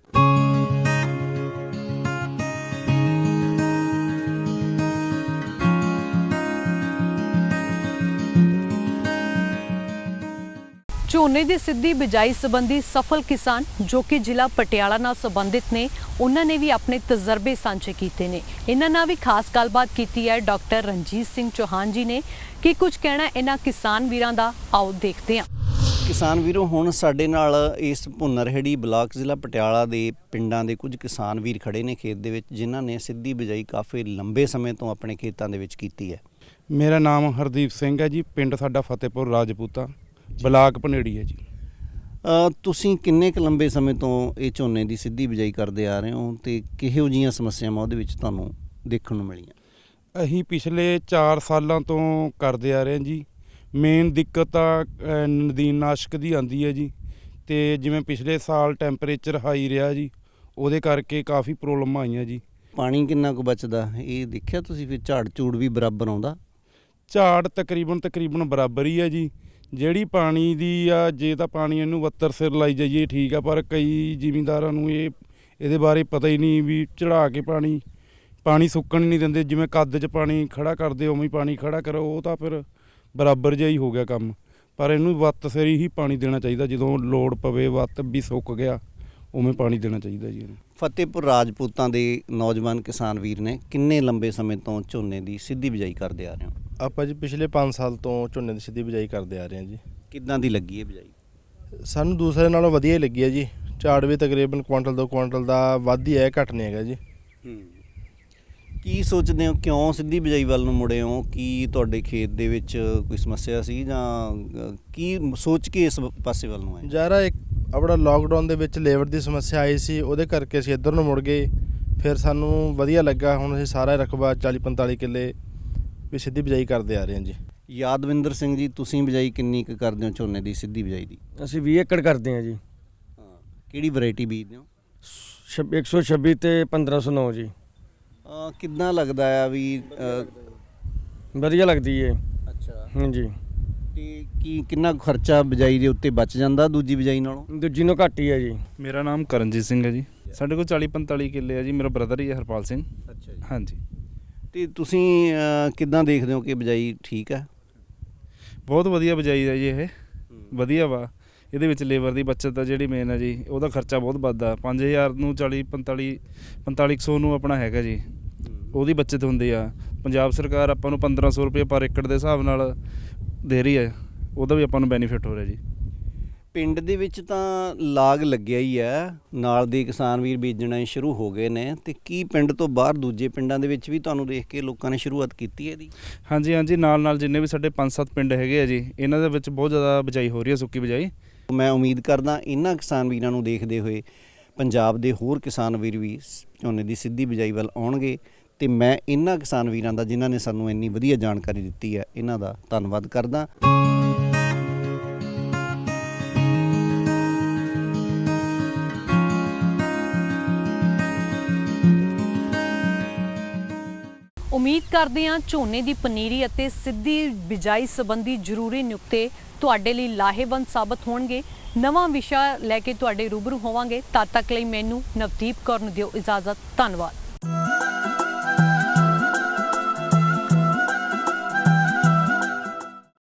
ਝੋਨੇ ਦੀ ਸਿੱਧੀ ਬਿਜਾਈ ਸੰਬੰਧੀ ਸਫਲ ਕਿਸਾਨ ਜੋ ਕਿ ਜ਼ਿਲ੍ਹਾ ਪਟਿਆਲਾ ਨਾਲ ਸੰਬੰਧਿਤ ਨੇ ਉਹਨਾਂ ਨੇ ਵੀ ਆਪਣੇ ਤਜਰਬੇ ਸਾਂਝੇ ਕੀਤੇ ਨੇ। ਇਹਨਾਂ ਨਾਲ ਵੀ ਖਾਸ ਗੱਲਬਾਤ ਕੀਤੀ ਹੈ ਡਾਕਟਰ ਰਣਜੀਤ ਸਿੰਘ ਚੌਹਾਨ ਜੀ ਨੇ ਕੀ ਕੁਝ ਕਹਿਣਾ ਇਹਨਾਂ ਕਿਸਾਨ ਵੀਰਾਂ ਦਾ। ਆਓ ਦੇਖਦੇ ਹਾਂ। ਕਿਸਾਨ ਵੀਰੋ ਹੁਣ ਸਾਡੇ ਨਾਲ ਇਸ ਭੁੰਨਰਹੇੜੀ ਬਲਾਕ ਜ਼ਿਲ੍ਹਾ ਪਟਿਆਲਾ ਦੇ ਪਿੰਡਾਂ ਦੇ ਕੁਝ ਕਿਸਾਨ ਵੀਰ ਖੜੇ ਨੇ ਖੇਤ ਦੇ ਵਿੱਚ ਜਿਨ੍ਹਾਂ ਨੇ ਸਿੱਧੀ ਬਿਜਾਈ ਕਾਫੀ ਲੰਬੇ ਸਮੇਂ ਤੋਂ ਆਪਣੇ ਖੇਤਾਂ ਦੇ ਵਿੱਚ ਕੀਤੀ ਹੈ। ਮੇਰਾ ਨਾਮ ਹਰਦੀਪ ਸਿੰਘ ਹੈ ਜੀ ਪਿੰਡ ਸਾਡਾ ਫਤਿਹਪੁਰ ਰਾਜਪੂਤਾ। ਬਲਾਕ ਭਨੇੜੀ ਹੈ ਜੀ। ਅ, ਤੁਸੀਂ ਕਿੰਨੇ ਕੁ ਲੰਬੇ ਸਮੇਂ ਤੋਂ ਇਹ ਝੋਨੇ ਦੀ ਸਿੱਧੀ ਬਿਜਾਈ ਕਰਦੇ ਆ ਰਹੇ ਹੋ ਤੇ ਕਿਹੋ ਜੀਆਂ ਸਮੱਸਿਆਵਾਂ ਉਹਦੇ ਵਿੱਚ ਤੁਹਾਨੂੰ ਦੇਖਣ ਨੂੰ ਮਿਲੀਆਂ? ਅਸੀਂ ਪਿਛਲੇ 4 ਸਾਲਾਂ ਤੋਂ ਕਰਦੇ ਆ ਰਹੇ ਹਾਂ ਜੀ। ਮੇਨ ਦਿੱਕਤ ਤਾਂ ਅਹ, ਨਦੀਨਨਾਸ਼ਕ ਦੀ ਆਂਦੀ ਹੈ ਜੀ। ਤੇ ਜਿਵੇਂ ਪਿਛਲੇ ਸਾਲ ਟੈਂਪਰੇਚਰ ਹਾਈ ਰਿਹਾ ਜੀ ਉਹਦੇ ਕਰਕੇ ਕਾਫੀ ਪ੍ਰੋਬਲਮ ਆਈਆਂ ਜੀ। ਪਾਣੀ ਕਿੰਨਾ ਕੁ ਬਚਦਾ? ਇਹ ਦੇਖਿਆ ਤੁਸੀਂ ਫਿਰ ਝਾੜ ਝੂੜ ਵੀ ਬਰਾਬਰ ਆਉਂਦਾ? ਝਾੜ ਤਕਰੀਬਨ ਤਕਰੀਬਨ ਬਰਾਬਰ ਹੀ ਹੈ ਜੀ। ਜਿਹੜੀ ਪਾਣੀ ਦੀ ਆ, ਜੇ ਤਾਂ ਪਾਣੀ ਇਹਨੂੰ ਵੱਤਰ ਸਿਰ ਲਾਈ ਜਾਈਏ, ਠੀਕ ਆ, ਪਰ ਕਈ ਜ਼ਿਮੀਂਦਾਰਾਂ ਨੂੰ ਇਹ, ਇਹਦੇ ਬਾਰੇ ਪਤਾ ਹੀ ਨਹੀਂ ਵੀ ਚੜਾ ਕੇ ਪਾਣੀ ਪਾਣੀ ਸੁੱਕਣ ਨਹੀਂ ਦਿੰਦੇ। ਜਿਵੇਂ ਕੱਦ 'ਚ ਪਾਣੀ ਖੜਾ ਕਰਦੇ, ਉਵੇਂ ਹੀ ਪਾਣੀ ਖੜਾ ਕਰੋ, ਉਹ ਤਾਂ ਫਿਰ ਬਰਾਬਰ ਜਿਹਾ ਹੀ ਹੋ ਗਿਆ ਕੰਮ। ਪਰ ਇਹਨੂੰ ਵੱਤ ਸਿਰ ਹੀ ਪਾਣੀ ਦੇਣਾ ਚਾਹੀਦਾ, ਜਦੋਂ ਲੋੜ ਪਵੇ ਵੱਤ ਵੀ ਸੁੱਕ ਗਿਆ। ਉਵੇਂ ਪਾਣੀ ਦੇਣਾ ਚਾਹੀਦਾ ਜੀ ਇਹਨੂੰ। ਫਤਿਹਪੁਰ ਰਾਜਪੂਤਾਂ ਦੇ ਨੌਜਵਾਨ ਕਿਸਾਨ ਵੀਰ ਨੇ ਕਿੰਨੇ ਲੰਬੇ ਸਮੇਂ ਤੋਂ ਝੋਨੇ ਦੀ ਸਿੱਧੀ ਬਿਜਾਈ ਕਰਦੇ ਆ ਰਹੇ ਹੋ? ਆਪਾਂ ਜੀ ਪਿਛਲੇ 5 ਸਾਲ ਤੋਂ ਝੋਨੇ ਦੀ ਸਿੱਧੀ ਬਿਜਾਈ ਕਰਦੇ ਆ ਰਹੇ ਹਾਂ ਜੀ। ਕਿੱਦਾਂ ਦੀ ਲੱਗੀ ਇਹ ਬਿਜਾਈ? ਸਾਨੂੰ ਦੂਸਰੇ ਨਾਲੋਂ ਵਧੀਆ ਹੀ ਲੱਗੀ ਹੈ ਜੀ। ਝਾੜ ਵੀ ਤਕਰੀਬਨ ਕੁਆਂਟਲ ਦੋ ਕੁਆਂਟਲ ਦਾ ਵੱਧ ਹੀ ਹੈ ਘੱਟ ਨਹੀਂ ਹੈਗਾ ਜੀ। ਕੀ ਸੋਚਦੇ ਹੋ ਕਿਉਂ ਸਿੱਧੀ ਬਿਜਾਈ ਵੱਲ ਨੂੰ ਮੁੜੇ ਹੋ? ਕੀ ਤੁਹਾਡੇ ਖੇਤ ਦੇ ਵਿੱਚ ਕੋਈ ਸਮੱਸਿਆ ਸੀ ਜਾਂ ਅ, ਕੀ ਸੋਚ ਕੇ ਇਸ ਪਾਸੇ ਵੱਲ ਨੂੰ ਆਏ? ਯਾਰਾ ਇੱਕ ਆਪਣਾ ਲੋਕਡਾਊਨ ਦੇ ਵਿੱਚ ਲੇਬਰ ਦੀ ਸਮੱਸਿਆ ਆਈ ਸੀ ਉਹਦੇ ਕਰਕੇ ਅਸੀਂ ਇੱਧਰ ਨੂੰ ਮੁੜ ਗਏ। ਫਿਰ ਸਾਨੂੰ ਵਧੀਆ ਲੱਗਾ ਹੁਣ ਅਸੀਂ ਸਾਰਾ ਰਕਬਾ 40 45 ਕਿੱਲੇ ਵੀ ਸਿੱਧੀ ਬਿਜਾਈ ਕਰਦੇ ਆ ਰਹੇ ਹਾਂ ਜੀ। ਯਾਦਵਿੰਦਰ ਸਿੰਘ ਜੀ ਤੁਸੀਂ ਬਿਜਾਈ ਕਿੰਨੀ ਕੁ ਕਰਦੇ ਹੋ ਝੋਨੇ ਦੀ ਸਿੱਧੀ ਬਿਜਾਈ ਦੀ? ਅਸੀਂ 20 ਏਕੜ ਕਰਦੇ ਹਾਂ ਜੀ। ਕਿਹੜੀ ਵੈਰਾਈਟੀ ਬੀਜਦੇ ਹੋ? ਛਬ- 126 ਤੇ 1509 ਜੀ। ਕਿੱਦਾਂ ਲੱਗਦਾ ਆ ਵੀ ਵਧੀਆ ਲੱਗਦੀ ਏ। ਅੱਛਾ। ਹਾਂਜੀ। ਤੇ ਕੀ ਕਿੰਨਾ ਕੁ ਖਰਚਾ ਬਿਜਾਈ ਦੇ ਉੱਤੇ ਬਚ ਜਾਂਦਾ ਦੂਜੀ ਬਿਜਾਈ ਨਾਲੋਂ? ਦੂਜੀ ਨੂੰ ਘੱਟ ਹੀ ਹੈ ਜੀ। ਮੇਰਾ ਨਾਮ ਕਰਨਜੀਤ ਸਿੰਘ ਹੈ ਜੀ। ਸਾਡੇ ਕੋਲ 40 45 ਕਿੱਲੇ ਆ ਜੀ। ਮੇਰਾ ਬ੍ਰਦਰ ਹੀ ਹੈ ਹਰਪਾਲ ਸਿੰਘ। ਅੱਛਾ ਜੀ। ਹਾਂਜੀ। ਤੇ ਤੁਸੀਂ ਅ, ਕਿੱਦਾਂ ਦੇਖਦੇ ਹੋ ਕਿ ਬਿਜਾਈ ਠੀਕ ਹੈ? ਬਹੁਤ ਵਧੀਆ ਬਜਾਈ ਹੈ ਜੀ ਇਹ। ਵਧੀਆ ਵਾ। ਇਹਦੇ ਵਿੱਚ ਲੇਬਰ ਦੀ ਬਚਤ ਆ ਜਿਹੜੀ ਮੇਨ ਹੈ ਜੀ ਉਹਦਾ ਖਰਚਾ ਬਹੁਤ ਵੱਧਦਾ। 5000 ਨੂੰ 40 45 4500 ਨੂੰ ਆਪਣਾ ਹੈਗਾ ਜੀ। ਉਹਦੀ ਬਚਤ ਹੁੰਦੀ ਆ। ਪੰਜਾਬ ਸਰਕਾਰ ਆਪਾਂ ਨੂੰ 1500 ਰੁਪਏ ਪਰ ਏਕੜ ਦੇ ਹਿਸਾਬ ਨਾਲ ਦੇ ਰਹੀ ਹੈ ਉਹਦਾ ਵੀ ਆਪਾਂ ਨੂੰ ਬੈਨੀਫਿਟ ਹੋ ਰਿਹਾ ਜੀ। ਪਿੰਡ ਦੇ ਵਿੱਚ ਤਾਂ ਲਾਗ ਲੱਗਿਆ ਹੀ ਹੈ ਨਾਲ ਦੇ ਕਿਸਾਨ ਵੀਰ ਬੀਜਣਾ ਸ਼ੁਰੂ ਹੋ ਗਏ ਨੇ ਤੇ ਕੀ ਪਿੰਡ ਤੋਂ ਬਾਹਰ ਦੂਜੇ ਪਿੰਡਾਂ ਦੇ ਵਿੱਚ ਵੀ ਤੁਹਾਨੂੰ ਦੇਖ ਕੇ ਲੋਕਾਂ ਨੇ ਸ਼ੁਰੂਆਤ ਕੀਤੀ ਹੈ ਇਹਦੀ? ਹਾਂਜੀ ਹਾਂਜੀ ਨਾਲ ਨਾਲ ਜਿੰਨੇ ਵੀ ਸਾਡੇ 5-7 ਪਿੰਡ ਹੈਗੇ ਆ ਜੀ ਇਹਨਾਂ ਦੇ ਵਿੱਚ ਬਹੁਤ ਜ਼ਿਆਦਾ ਬਜਾਈ ਹੋ ਰਹੀ ਹੈ ਸੁੱਕੀ ਬਜਾਈ ਮੈਂ ਉਮੀਦ ਕਰਦਾ ਇਹਨਾਂ ਕਿਸਾਨ ਵੀਰਾਂ ਨੂੰ ਦੇਖਦੇ ਹੋਏ ਪੰਜਾਬ ਦੇ ਹੋਰ ਕਿਸਾਨ ਵੀਰ ਵੀ ਝੋਨੇ ਦੀ ਸਿੱਧੀ ਬਿਜਾਈ ਵੱਲ ਆਉਣਗੇ। ਤੇ ਮੈਂ ਇਹਨਾਂ ਕਿਸਾਨ ਵੀਰਾਂ ਦਾ, ਜਿਨ੍ਹਾਂ ਨੇ ਸਾਨੂੰ ਇੰਨੀ ਵਧੀਆ ਜਾਣਕਾਰੀ ਦਿੱਤੀ ਹੈ ਇਹਨਾਂ ਦਾ ਧੰਨਵਾਦ ਕਰਦਾ। ਉਮੀਦ ਕਰਦੇ ਹਾਂ ਝੋਨੇ ਦੀ ਪਨੀਰੀ ਅਤੇ ਸਿੱਧੀ ਬਿਜਾਈ ਸੰਬੰਧੀ ਜ਼ਰੂਰੀ ਨੁਕਤੇ ਤੁਹਾਡੇ ਲਈ ਲਾਹੇਵੰਦ ਸਾਬਤ ਹੋਣਗੇ। ਨਵਾਂ ਵਿਸ਼ਾ ਲੈ ਕੇ ਤੁਹਾਡੇ ਰੂਬਰੂ ਹੋਵਾਂਗੇ। ਤਦ ਤੱਕ ਲਈ ਮੈਨੂੰ ਨਵਦੀਪ ਕੌਰ ਨੂੰ ਦਿਓ ਇਜਾਜ਼ਤ। ਧੰਨਵਾਦ।